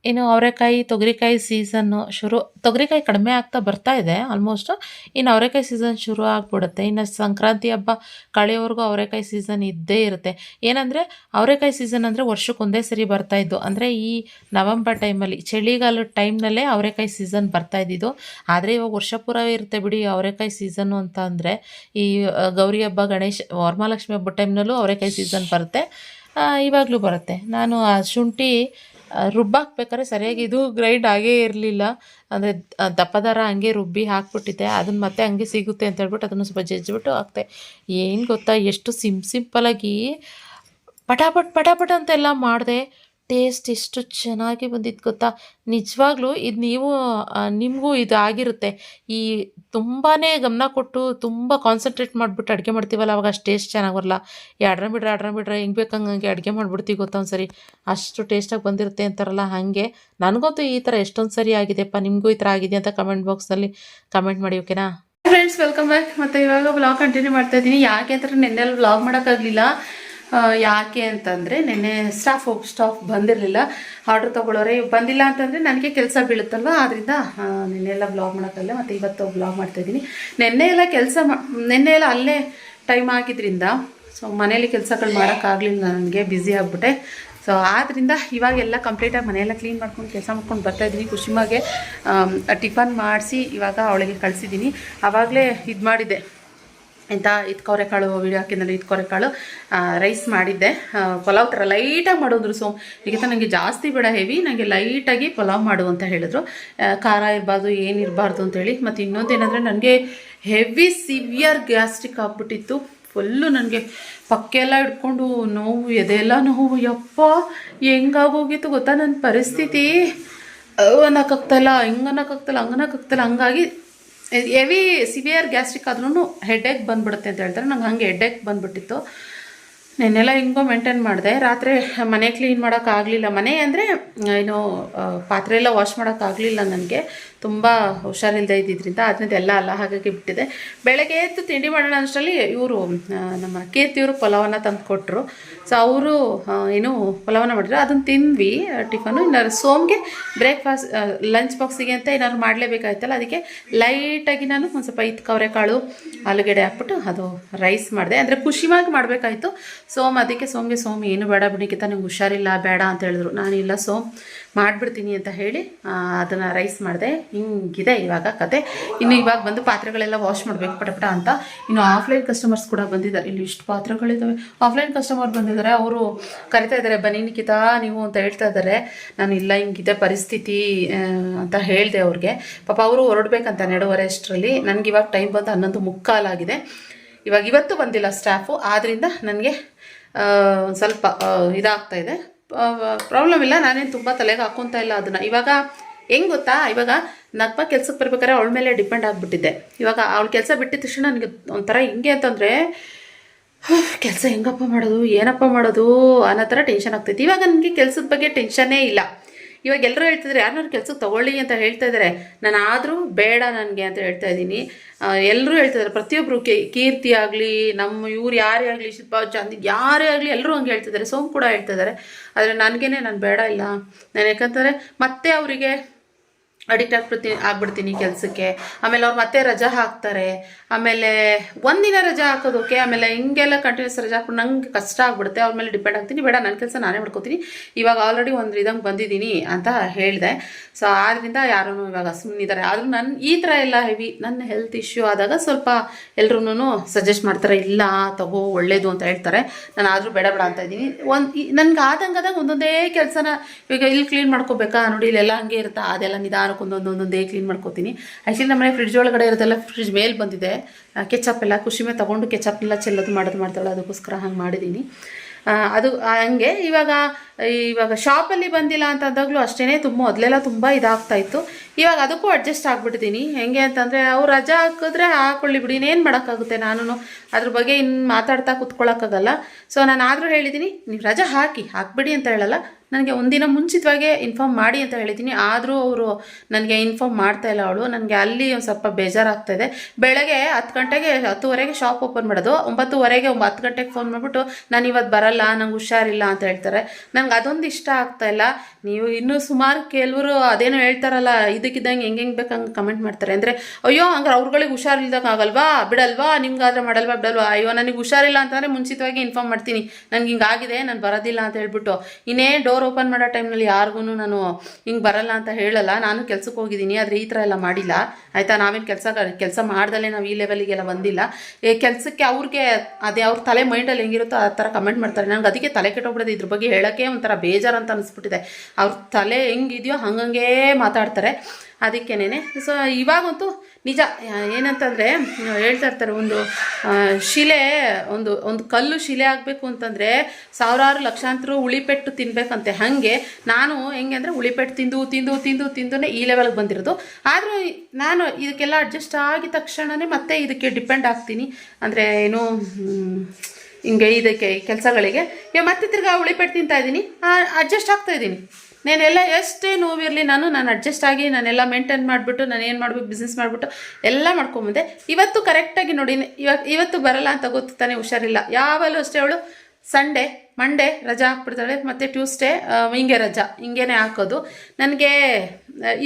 ಇನ್ನು ಅವರೆಕಾಯಿ, ತೊಗರಿಕಾಯಿ ಸೀಸನ್ನು ಶುರು, ತೊಗರಿಕಾಯಿ ಕಡಿಮೆ ಆಗ್ತಾ ಬರ್ತಾ ಇದೆ ಆಲ್ಮೋಸ್ಟ್ ಇನ್ನು ಅವರೆಕಾಯಿ ಸೀಸನ್ ಶುರು ಆಗಿಬಿಡುತ್ತೆ. ಇನ್ನು ಸಂಕ್ರಾಂತಿ ಹಬ್ಬ ಕಳೆಯೋವರೆಗೂ ಅವರೆಕಾಯಿ ಸೀಸನ್ ಇದ್ದೇ ಇರುತ್ತೆ. ಏನಂದರೆ, ಅವರೆಕಾಯಿ ಸೀಸನ್ ಅಂದರೆ ವರ್ಷಕ್ಕೊಂದೇ ಸರಿ ಬರ್ತಾ ಇದ್ದು. ಅಂದರೆ ಈ ನವಂಬರ್ ಟೈಮಲ್ಲಿ ಚಳಿಗಾಲದ ಟೈಮ್ನಲ್ಲೇ ಅವರೆಕಾಯಿ ಸೀಸನ್ ಬರ್ತಾ ಇದ್ದಿದ್ದು. ಆದರೆ ಇವಾಗ ವರ್ಷ ಪೂರವೇ ಇರುತ್ತೆ ಬಿಡಿ ಅವರೆಕಾಯಿ ಸೀಸನ್ನು ಅಂತ ಅಂದರೆ, ಈ ಗೌರಿ ಹಬ್ಬ, ಗಣೇಶ, ವರಮಹಾಲಕ್ಷ್ಮಿ ಹಬ್ಬ ಟೈಮ್ನಲ್ಲೂ ಅವರೆಕಾಯಿ ಸೀಸನ್ ಬರುತ್ತೆ. ಇವಾಗಲೂ ಬರುತ್ತೆ. ನಾನು ಆ ಶುಂಠಿ ರುಬ್ಬಾಕ್ಬೇಕಾದ್ರೆ ಸರಿಯಾಗಿ ಇದು ಗ್ರೈಂಡ್ ಆಗೇ ಇರಲಿಲ್ಲ. ಅಂದರೆ ದಪ್ಪದಾರ ಹಂಗೆ ರುಬ್ಬಿ ಹಾಕ್ಬಿಟ್ಟಿದ್ದೆ. ಅದನ್ನು ಮತ್ತೆ ಹಂಗೆ ಸಿಗುತ್ತೆ ಅಂತ ಹೇಳ್ಬಿಟ್ಟು ಅದನ್ನು ಸ್ವಲ್ಪ ಜಜ್ಜಿಬಿಟ್ಟು ಹಾಕ್ತೆ ಏನು ಗೊತ್ತಾ, ಎಷ್ಟು ಸಿಮ್ ಸಿಂಪಲಾಗಿ ಪಟಾಪಟ್ ಪಟಾಪಟ್ ಅಂತೆಲ್ಲ ಮಾಡಿದೆ. ಟೇಸ್ಟ್ ಎಷ್ಟು ಚೆನ್ನಾಗಿ ಬಂದಿತ್ತು ಗೊತ್ತಾ? ನಿಜವಾಗ್ಲೂ ಇದು ನೀವು ನಿಮಗೂ ಇದು ಆಗಿರುತ್ತೆ. ಈ ತುಂಬಾ ಗಮನ ಕೊಟ್ಟು ತುಂಬ ಕಾನ್ಸಂಟ್ರೇಟ್ ಮಾಡಿಬಿಟ್ಟು ಅಡುಗೆ ಮಾಡ್ತೀವಲ್ಲ, ಅವಾಗ ಅಷ್ಟು ಟೇಸ್ಟ್ ಚೆನ್ನಾಗಿ ಬರಲ್ಲ. ಈ ಅಡ್ರ ಬಿಡ್ರೆ ಅಡ್ರ ಬಿಡ್ರೆ ಹೆಂಗೆ ಬೇಕಂಗೆ ಅಡುಗೆ ಮಾಡಿಬಿಡ್ತೀವಿ ಗೊತ್ತಾ ಒಂದು ಸರಿ ಅಷ್ಟು ಟೇಸ್ಟಾಗಿ ಬಂದಿರುತ್ತೆ ಅಂತಾರಲ್ಲ ಹಾಗೆ. ನನಗಂತೂ ಈ ಥರ ಎಷ್ಟೊಂದು ಸರಿ ಆಗಿದೆಪ್ಪ ನಿಮಗೂ ಈ ಥರ ಆಗಿದೆ ಅಂತ ಕಮೆಂಟ್ ಬಾಕ್ಸ್ನಲ್ಲಿ ಕಮೆಂಟ್ ಮಾಡಿ ಓಕೆನಾ ಫ್ರೆಂಡ್ಸ್ ವೆಲ್ಕಮ್ ಬ್ಯಾಕ್ ಮತ್ತು ಇವಾಗ ಬ್ಲಾಗ್ ಕಂಟಿನ್ಯೂ ಮಾಡ್ತಾ ಇದ್ದೀನಿ. ಯಾಕೆ ಅಂತ ನೆನ್ನೆಲ್ಲಿ ಬ್ಲಾಗ್ ಮಾಡೋಕ್ಕಾಗಲಿಲ್ಲ ಯಾಕೆ ಅಂತಂದರೆ ನೆನ್ನೆ ಸ್ಟಾಫ್ ಸ್ಟಾಫ್ ಬಂದಿರಲಿಲ್ಲ. ಆರ್ಡ್ರ್ ತೊಗೊಳೋರೆ ಬಂದಿಲ್ಲ ಅಂತಂದರೆ ನನಗೆ ಕೆಲಸ ಬೀಳುತ್ತಲ್ವ? ಆದ್ದರಿಂದ ನೆನ್ನೆಲ್ಲ ಬ್ಲಾಗ್ ಮಾಡೋಕ್ಕಾಗಲ್ಲ ಮತ್ತು ಇವತ್ತು ಬ್ಲಾಗ್ ಮಾಡ್ತಾಯಿದ್ದೀನಿ ನೆನ್ನೆ ಎಲ್ಲ ಕೆಲಸ ನೆನ್ನೆ ಎಲ್ಲ ಅಲ್ಲೇ ಟೈಮ್ ಆಗಿದ್ರಿಂದ ಸೊ ಮನೇಲಿ ಕೆಲಸಗಳು ಮಾಡೋಕ್ಕಾಗಲಿಲ್ಲ ನನಗೆ ಬ್ಯುಸಿ ಆಗಿಬಿಟ್ಟೆ. ಸೊ ಆದ್ದರಿಂದ ಇವಾಗೆಲ್ಲ ಕಂಪ್ಲೀಟಾಗಿ ಮನೆಯೆಲ್ಲ ಕ್ಲೀನ್ ಮಾಡ್ಕೊಂಡು ಕೆಲಸ ಮಾಡ್ಕೊಂಡು ಬರ್ತಾಯಿದ್ದೀನಿ ಖುಷಿಮಾಗೆ ಟಿಫನ್ ಮಾಡಿಸಿ ಇವಾಗ ಅವಳಿಗೆ ಕಳಿಸಿದ್ದೀನಿ. ಆವಾಗಲೇ ಇದು ಮಾಡಿದ್ದೆ ಎಂಥ ಇದ್ಕೊರೆ ಕಾಳು ವೀಡಿಯೋ ಹಾಕಿದ್ನಲ್ಲ ಇದ್ಕೊರೆ ಕಾಳು ರೈಸ್ ಮಾಡಿದ್ದೆ. ಪಲಾವ್ ಥರ ಲೈಟಾಗಿ ಮಾಡೋದ್ರು ಸೊ ಈಗ ನನಗೆ ಜಾಸ್ತಿ ಬೇಡ ಹೆವಿ ನನಗೆ ಲೈಟಾಗಿ ಪಲಾವ್ ಮಾಡು ಅಂತ ಹೇಳಿದ್ರು. ಖಾರ ಇರಬಾರ್ದು ಏನಿರಬಾರ್ದು ಅಂತೇಳಿ ಮತ್ತು ಇನ್ನೊಂದೇನೆಂದರೆ ನನಗೆ ಹೆವಿ ಸಿವಿಯರ್ ಗ್ಯಾಸ್ಟ್ರಿಕ್ ಆಗ್ಬಿಟ್ಟಿತ್ತು. ಫುಲ್ಲು ನನಗೆ ಪಕ್ಕೆಲ್ಲ ಹಿಡ್ಕೊಂಡು ನೋವು ಎದೆಲ್ಲ ನೋವು. ಯಪ್ಪ ಹೆಂಗಾಗೋಗಿತ್ತು ಗೊತ್ತಾ ನನ್ನ ಪರಿಸ್ಥಿತಿ? ಅನ್ನೋಕ್ಕಾಗ್ತಾಯಿಲ್ಲ ಹಿಂಗೆ ಅನ್ನೋಕ್ಕಾಗ್ತಾಯಿಲ್ಲ ಹಂಗೆ ಅನ್ನೋಕ್ಕಾಗ್ತಾಯಿಲ್ಲ ಹಂಗಾಗಿ ಹೆವಿ ಸಿವಿಯರ್ ಗ್ಯಾಸ್ಟ್ರಿಕ್ ಆದ್ರೂ ಹೆಡ್ಡೇಕ್ ಬಂದ್ಬಿಡುತ್ತೆ ಅಂತ ಹೇಳ್ತಾರೆ. ನಂಗೆ ಹಂಗೆ ಹೆಡ್ಡೇಕ್ ಬಂದ್ಬಿಟ್ಟಿತ್ತು. ನೆನ್ನೆಲ್ಲ ಹಿಂಗೋ ಮೇಂಟೈನ್ ಮಾಡಿದೆ. ರಾತ್ರಿ ಮನೆ ಕ್ಲೀನ್ ಮಾಡೋಕ್ಕಾಗಲಿಲ್ಲ ಮನೆ ಅಂದರೆ ಏನು ಪಾತ್ರೆ ಎಲ್ಲ ವಾಶ್ ಮಾಡೋಕ್ಕಾಗಲಿಲ್ಲ ನನಗೆ ತುಂಬ ಹುಷಾರಿಲ್ಲದೆ ಇದ್ದಿದ್ದರಿಂದ ಅದರಿಂದ ಎಲ್ಲ ಅಲ್ಲ, ಹಾಗಾಗಿ ಬಿಟ್ಟಿದೆ. ಬೆಳಗ್ಗೆ ಎದ್ದು ತಿಂಡಿ ಮಾಡೋಣ ಅಷ್ಟರಲ್ಲಿ ಇವರು ನಮ್ಮ ಕೀರ್ತಿಯವರು ಪಲಾವನ್ನ ತಂದು ಕೊಟ್ಟರು ಸೊ ಅವರು ಏನು ಪಲಾವನ್ನ ಮಾಡಿದ್ರು. ಅದನ್ನು ತಿಂದ್ವಿ ಟಿಫನು ಇನ್ನಾರು ಸೋಮ್ಗೆ ಬ್ರೇಕ್ಫಾಸ್ಟ್ ಲಂಚ್ ಬಾಕ್ಸಿಗೆ ಅಂತ ಏನಾದ್ರು ಮಾಡಲೇಬೇಕಾಯ್ತಲ್ಲ, ಅದಕ್ಕೆ ಲೈಟಾಗಿ ನಾನು ಒಂದು ಸ್ವಲ್ಪ ಇತ್ತು ಕವರೆಕಾಳು ಆಲೂಗಡ್ಡೆ ಹಾಕ್ಬಿಟ್ಟು ಅದು ರೈಸ್ ಮಾಡಿದೆ. ಅಂದರೆ ಖುಷಿಯಾಗಿ ಮಾಡಬೇಕಾಯ್ತು. ಸೋಮ್, ಅದಕ್ಕೆ ಸೋಮ್ಗೆ ಸೋಮ್, ಏನು ಬೇಡ ಬಿಡಿಕಿತ ನಿಮ್ಗೆ ಹುಷಾರಿಲ್ಲ, ಬೇಡ ಅಂತ ಹೇಳಿದ್ರು. ನಾನಿಲ್ಲ ಸೋಮ್. ಮಾಡಿಬಿಡ್ತೀನಿ ಅಂತ ಹೇಳಿ ಅದನ್ನು ರೈಸ್ ಮಾಡಿದೆ. ಹಿಂಗಿದೆ ಇವಾಗ ಕತೆ. ಇನ್ನು ಇವಾಗ ಬಂದು ಪಾತ್ರೆಗಳೆಲ್ಲ ವಾಶ್ ಮಾಡಬೇಕು ಪಟಪಟ ಅಂತ. ಇನ್ನು ಆಫ್ಲೈನ್ ಕಸ್ಟಮರ್ಸ್ ಕೂಡ ಬಂದಿದ್ದಾರೆ. ಇಲ್ಲಿ ಇಷ್ಟು ಪಾತ್ರೆಗಳಿದ್ದಾವೆ ಆಫ್ಲೈನ್ ಕಸ್ಟಮರ್ ಬಂದಿದ್ದಾರೆ. ಅವರು ಕರಿತಾ ಇದ್ದಾರೆ, ಬನ್ನಿ ನಿಖಿತಾ, ನೀವು ಅಂತ ಹೇಳ್ತಾ ಇದ್ದಾರೆ. ನಾನು ಇಲ್ಲ, ಹಿಂಗಿದೆ ಪರಿಸ್ಥಿತಿ ಅಂತ ಹೇಳಿದೆ ಅವ್ರಿಗೆ. ಪಾಪ ಅವರು ಹೊರಡ್ಬೇಕಂತ ನೆಡುವರೆ ಅಷ್ಟರಲ್ಲಿ. ನನಗೆ ಇವಾಗ ಟೈಮ್ ಬಂದು ಹನ್ನೊಂದು ಮುಕ್ಕಾಲಾಗಿದೆ ಇವಾಗ ಇವತ್ತು ಬಂದಿಲ್ಲ ಸ್ಟಾಫು ಆದ್ದರಿಂದ ನನಗೆ ಸ್ವಲ್ಪ ಇದಾಗ್ತಾಯಿದೆ ಇದಾಗ್ತಾ ಇದೆ. ಪ್ರಾಬ್ಲಮ್ ಇಲ್ಲ ನಾನೇನು ತುಂಬ ತಲೆಗೆ ಹಾಕ್ಕೊತಾ ಇಲ್ಲ ಅದನ್ನು. ಇವಾಗ ಹೆಂಗ್ ಗೊತ್ತಾ? ಇವಾಗ ನಗ್ಪ ಕೆಲ್ಸಕ್ಕೆ ಬರ್ಬೇಕಾದ್ರೆ ಅವಳ ಮೇಲೆ ಡಿಪೆಂಡ್ ಆಗಿಬಿಟ್ಟಿದ್ದೆ. ಇವಾಗ ಅವಳ ಕೆಲಸ ಬಿಟ್ಟಿದ ತಕ್ಷಣ ನನಗೆ ಒಂಥರ ಹಿಂಗೆ ಅಂತಂದರೆ ಕೆಲಸ ಹೆಂಗಪ್ಪ ಮಾಡೋದು, ಏನಪ್ಪ ಮಾಡೋದು? ಅನ್ನೋ ಥರ ಟೆನ್ಷನ್ ಆಗ್ತೈತಿ. ಇವಾಗ ನನಗೆ ಕೆಲಸದ ಬಗ್ಗೆ ಟೆನ್ಷನ್ನೇ ಇಲ್ಲ. ಇವಾಗ ಎಲ್ಲರೂ ಹೇಳ್ತಿದ್ರೆ ಯಾರನ್ನಾರು ಕೆಲಸಕ್ಕೆ ತಗೊಳ್ಳಿ ಅಂತ ಹೇಳ್ತಾ ಇದ್ದಾರೆ ನಾನು ಆದರೂ ಬೇಡ ನನಗೆ ಅಂತ ಹೇಳ್ತಾ ಇದ್ದೀನಿ. ಎಲ್ಲರೂ ಹೇಳ್ತಿದ್ದಾರೆ ಪ್ರತಿಯೊಬ್ಬರು ಕೀರ್ತಿ ಆಗಲಿ, ನಮ್ಮ ಇವ್ರು ಯಾರೇ ಆಗಲಿ, ಶಿಲ್ಪ ಚಂದ ಯಾರೇ ಆಗಲಿ ಎಲ್ಲರೂ ಹಂಗೆ ಹೇಳ್ತಿದ್ದಾರೆ ಸೋಮ್ ಕೂಡ ಹೇಳ್ತಿದ್ದಾರೆ ಆದರೆ ನನಗೇನೆ ನಾನು ಬೇಡ ಇಲ್ಲ. ನಾನು ಯಾಕಂತಂದರೆ ಮತ್ತೆ ಅವರಿಗೆ ಅಡಿಕ್ಟ್ ಆಗ್ಬಿಡ್ತೀನಿ ಆಗ್ಬಿಡ್ತೀನಿ ಕೆಲಸಕ್ಕೆ. ಆಮೇಲೆ ಅವ್ರು ಮತ್ತೆ ರಜಾ ಹಾಕ್ತಾರೆ. ಆಮೇಲೆ ಒಂದಿನ ರಜಾ ಹಾಕೋದಕ್ಕೆ ಆಮೇಲೆ ಹಿಂಗೆಲ್ಲ ಕಂಟಿನ್ಯೂಸ್ ರಜಾ ಹಾಕ್ಬಿಟ್ಟು ನಂಗೆ ಕಷ್ಟ ಆಗ್ಬಿಡುತ್ತೆ. ಅವ್ರ ಮೇಲೆ ಡಿಪೆಂಡ್ ಆಗ್ತೀನಿ. ಬೇಡ ನನ್ನ ಕೆಲಸ ನಾನೇ ಮಾಡ್ಕೋತೀನಿ. ಇವಾಗ ಆಲ್ರೆಡಿ ಒಂದು ಇದಂಗೆ ಬಂದಿದ್ದೀನಿ ಅಂತ ಹೇಳಿದೆ. ಸೊ ಆದ್ದರಿಂದ ಯಾರೂ ಇವಾಗ ಸುಮ್ಮನಿದ್ದಾರೆ ಆದರೂ ನನ್ನ ಈ ಥರ ಎಲ್ಲ ಹೆವಿ ನನ್ನ ಹೆಲ್ತ್ ಇಶ್ಯೂ ಆದಾಗ ಸ್ವಲ್ಪ ಎಲ್ರೂ ಸಜೆಸ್ಟ್ ಮಾಡ್ತಾರೆ, ಇಲ್ಲ ತಗೋ, ಒಳ್ಳೇದು ಅಂತ ಹೇಳ್ತಾರೆ. ನಾನು ಆದರೂ ಬೇಡ ಬೇಡ ಅಂತ ಇದ್ದೀನಿ. ಒಂದು ನನಗೆ ಆದಂಗಾದಾಗ ಒಂದೊಂದೇ ಕೆಲಸನ, ಈಗ ಇಲ್ಲಿ ಕ್ಲೀನ್ ಮಾಡ್ಕೋಬೇಕಾ? ನೋಡಿ, ಇಲ್ಲೆಲ್ಲ ಹಂಗೆ ಇರುತ್ತಾ? ಅದೆಲ್ಲ ನಿಧಾನಕ್ಕೆ ಒಂದೊಂದು ಒಂದೊಂದೇ ಕ್ಲೀನ್ ಮಾಡ್ಕೋತೀನಿ. ಆ್ಯಕ್ಚುಲಿ ನಮ್ಮನೆ ಫ್ರಿಡ್ಜ್ ಒಳಗಡೆ ಇರೋದೆಲ್ಲ ಫ್ರಿಡ್ಜ್ ಮೇಲೆ ಬಂದಿದೆ. ಕೆಚಪ್ ಎಲ್ಲ ಮೇಲೆ ತೊಗೊಂಡು ಕೆಚಪ್ ಚೆಲ್ಲೋದು ಮಾಡೋದು ಮಾಡ್ತಾಳೆ, ಅದಕ್ಕೋಸ್ಕರ ಹಂಗೆ ಮಾಡಿದ್ದೀನಿ ಅದು ಹಂಗೆ ಇವಾಗ ಇವಾಗ ಶಾಪಲ್ಲಿ ಬಂದಿಲ್ಲ ಅಂತ ಅಂದಾಗಲೂ ಅಷ್ಟೇ ತುಂಬ, ಮೊದಲೆಲ್ಲ ತುಂಬ ಇದಾಗ್ತಾ ಇತ್ತು. ಇವಾಗ ಅದಕ್ಕೂ ಅಡ್ಜಸ್ಟ್ ಆಗಿಬಿಟ್ಟಿದ್ದೀನಿ ಹೆಂಗೆ ಅಂತಂದರೆ ಅವ್ರು ರಜಾ ಹಾಕಿದ್ರೆ ಹಾಕೊಳ್ಳಿ ಬಿಡಿ, ಇನ್ನೇನು ಮಾಡೋಕ್ಕಾಗುತ್ತೆ ನಾನು ಅದ್ರ ಬಗ್ಗೆ ಇನ್ನು ಮಾತಾಡ್ತಾ ಕೂತ್ಕೊಳ್ಳೋಕ್ಕಾಗಲ್ಲ ಸೊ ನಾನು ಆದರೂ ಹೇಳಿದ್ದೀನಿ ನೀವು ರಜಾ ಹಾಕಿ, ಹಾಕ್ಬಿಡಿ ಅಂತ ಹೇಳಲ್ಲ. ನನಗೆ ಒಂದಿನ ಮುಂಚಿತವಾಗೇ ಇನ್ಫಾರ್ಮ್ ಮಾಡಿ ಅಂತ ಹೇಳಿದ್ದೀನಿ ಆದರೂ ಅವರು ನನಗೆ ಇನ್ಫಾರ್ಮ್ ಮಾಡ್ತಾ ಇಲ್ಲ ಅವಳು. ನನಗೆ ಅಲ್ಲಿ ಒಂದು ಸ್ವಲ್ಪ ಬೇಜಾರಾಗ್ತಾ ಇದೆ. ಬೆಳಗ್ಗೆ ಹತ್ತು ಗಂಟೆಗೆ, ಹತ್ತುವರೆಗೆ ಶಾಪ್ ಓಪನ್ ಮಾಡೋದು. ಒಂಬತ್ತುವರೆಗೆ ಒಂಬತ್ತು ಗಂಟೆಗೆ ಫೋನ್ ಮಾಡಿಬಿಟ್ಟು, ನಾನು ಇವತ್ತು ಬರಲ್ಲ, ನಂಗೆ ಹುಷಾರಿಲ್ಲ ಅಂತ ಹೇಳ್ತಾರೆ. ನಂಗೆ ಅದೊಂದು ಇಷ್ಟ ಆಗ್ತಾ ಇಲ್ಲ. ನೀವು ಇನ್ನೂ ಸುಮಾರು ಕೆಲವರು ಅದೇನೋ ಹೇಳ್ತಾರಲ್ಲ, ಇದಕ್ಕಿದ್ದಂಗೆ ಹೆಂಗೆ ಹೆಂಗೆ ಬೇಕಂಗೆ ಕಮೆಂಟ್ ಮಾಡ್ತಾರೆ. ಅಂದರೆ, ಅಯ್ಯೋ, ಹಂಗಾರೆ ಅವ್ರುಗಳಿಗೆ ಹುಷಾರಿಲ್ದಂಗೆ ಆಗಲ್ವಾ? ಬಿಡಲ್ವಾ? ನಿಮ್ಗಾದ್ರೆ ಮಾಡಲ್ವಾ? ಬಿಡಲ್ವಾ? ಅಯ್ಯೋ, ನನಗೆ ಹುಷಾರಿಲ್ಲ ಅಂತಂದರೆ ಮುಂಚಿತವಾಗಿ ಇನ್ಫಾರ್ಮ್ ಮಾಡ್ತೀನಿ. ನನಗೆ ಹಿಂಗಾಗಿದೆ ನಾನು ಬರೋದಿಲ್ಲ ಅಂತ ಹೇಳ್ಬಿಟ್ಟು. ಇನ್ನೇ ಡೋರ್ ಓಪನ್ ಮಾಡೋ ಟೈಮ್ನಲ್ಲಿ ಯಾರಿಗೂ ನಾನು ಹಿಂಗೆ ಬರಲ್ಲ ಅಂತ ಹೇಳಲ್ಲ. ನಾನು ಕೆಲ್ಸಕ್ಕೆ ಹೋಗಿದ್ದೀನಿ, ಆದರೆ ಈ ಥರ ಎಲ್ಲ ಮಾಡಿಲ್ಲ. ಆಯಿತಾ? ನಾವೇನು ಕೆಲಸ ಕೆಲಸ ಮಾಡ್ದಲೇ ನಾವು ಈ ಲೆವೆಲಿಗೆಲ್ಲ ಬಂದಿಲ್ಲ. ಕೆಲಸಕ್ಕೆ ಅವ್ರಿಗೆ ಅದೇ ಅವ್ರ ತಲೆ ಮೈಂಡಲ್ಲಿ ಹೆಂಗಿರುತ್ತೋ ಆ ಥರ ಕಮೆಂಟ್ ಮಾಡ್ತಾರೆ. ನಂಗೆ ಅದಕ್ಕೆ ತಲೆ ಕೆಟ್ಟೋಗ್ಬಿಡೋದು ಇದ್ರ ಬಗ್ಗೆ ಹೇಳೋಕ್ಕೆ ಒಂಥರ ಬೇಜಾರು ಅಂತ ಅನಿಸ್ಬಿಟ್ಟಿದೆ. ಅವ್ರ ತಲೆ ಹೆಂಗಿದೆಯೋ ಹಂಗಂಗೆ ಮಾತಾಡ್ತಾರೆ. ಅದಕ್ಕೇನೆ ಸೊ ಇವಾಗಂತೂ ನಿಜ, ಏನಂತಂದರೆ, ಹೇಳ್ತಾ ಇರ್ತಾರೆ ಒಂದು ಶಿಲೆ, ಒಂದು ಒಂದು ಕಲ್ಲು ಶಿಲೆ ಆಗಬೇಕು ಅಂತಂದರೆ ಸಾವಿರಾರು ಲಕ್ಷಾಂತರ ಉಳಿಪೆಟ್ಟು ತಿನ್ಬೇಕಂತೆ. ಹಾಗೆ ನಾನು ಹೆಂಗೆ ಅಂದರೆ ಉಳಿಪೆಟ್ಟು ತಿಂದು ತಿಂದು ತಿಂದು, ತಿಂದುನೇ ಈ ಲೆವೆಲ್ಗೆ ಬಂದಿರೋದು. ಆದರೂ ನಾನು ಇದಕ್ಕೆಲ್ಲ ಅಡ್ಜಸ್ಟ್ ಆಗಿದ ತಕ್ಷಣವೇ ಮತ್ತೆ ಇದಕ್ಕೆ ಡಿಪೆಂಡ್ ಆಗ್ತೀನಿ. ಅಂದರೆ ಏನು ಹಿಂಗೆ ಇದಕ್ಕೆ ಕೆಲಸಗಳಿಗೆ. ಇವಾಗ ಮತ್ತೆ ತಿರ್ಗಾ ಉಳಿಪೆಟ್ಟು ತಿಂತಾ ಇದ್ದೀನಿ. ಅಡ್ಜಸ್ಟ್ ಆಗ್ತಾ ಇದ್ದೀನಿ. ನಾನೆಲ್ಲ ಎಷ್ಟೇ ನೋವಿರಲಿ ನಾನು ನಾನು ಅಡ್ಜಸ್ಟ್ ಆಗಿ ನಾನೆಲ್ಲ ಮೇಂಟೈನ್ ಮಾಡಿಬಿಟ್ಟು, ನಾನು ಏನು ಮಾಡಬೇಕು ಬಿಸ್ನೆಸ್ ಮಾಡಿಬಿಟ್ಟು ಎಲ್ಲ ಮಾಡ್ಕೊಂಬಂದೆ. ಇವತ್ತು ಕರೆಕ್ಟಾಗಿ ನೋಡಿ ಇವತ್ತು ಬರಲ್ಲ ಅಂತ ಗೊತ್ತು ತಾನೇ ಹುಷಾರಿಲ್ಲ. ಯಾವಾಗಲೂ ಅಷ್ಟೇ ಅವಳು. ಸಂಡೇ ಮಂಡೇ ರಜಾ ಹಾಕ್ಬಿಡ್ತಾಳೆ, ಮತ್ತು ಟ್ಯೂಸ್ಡೇ ಹಿಂಗೆ ರಜಾ, ಹಿಂಗೇನೆ ಹಾಕೋದು. ನನಗೆ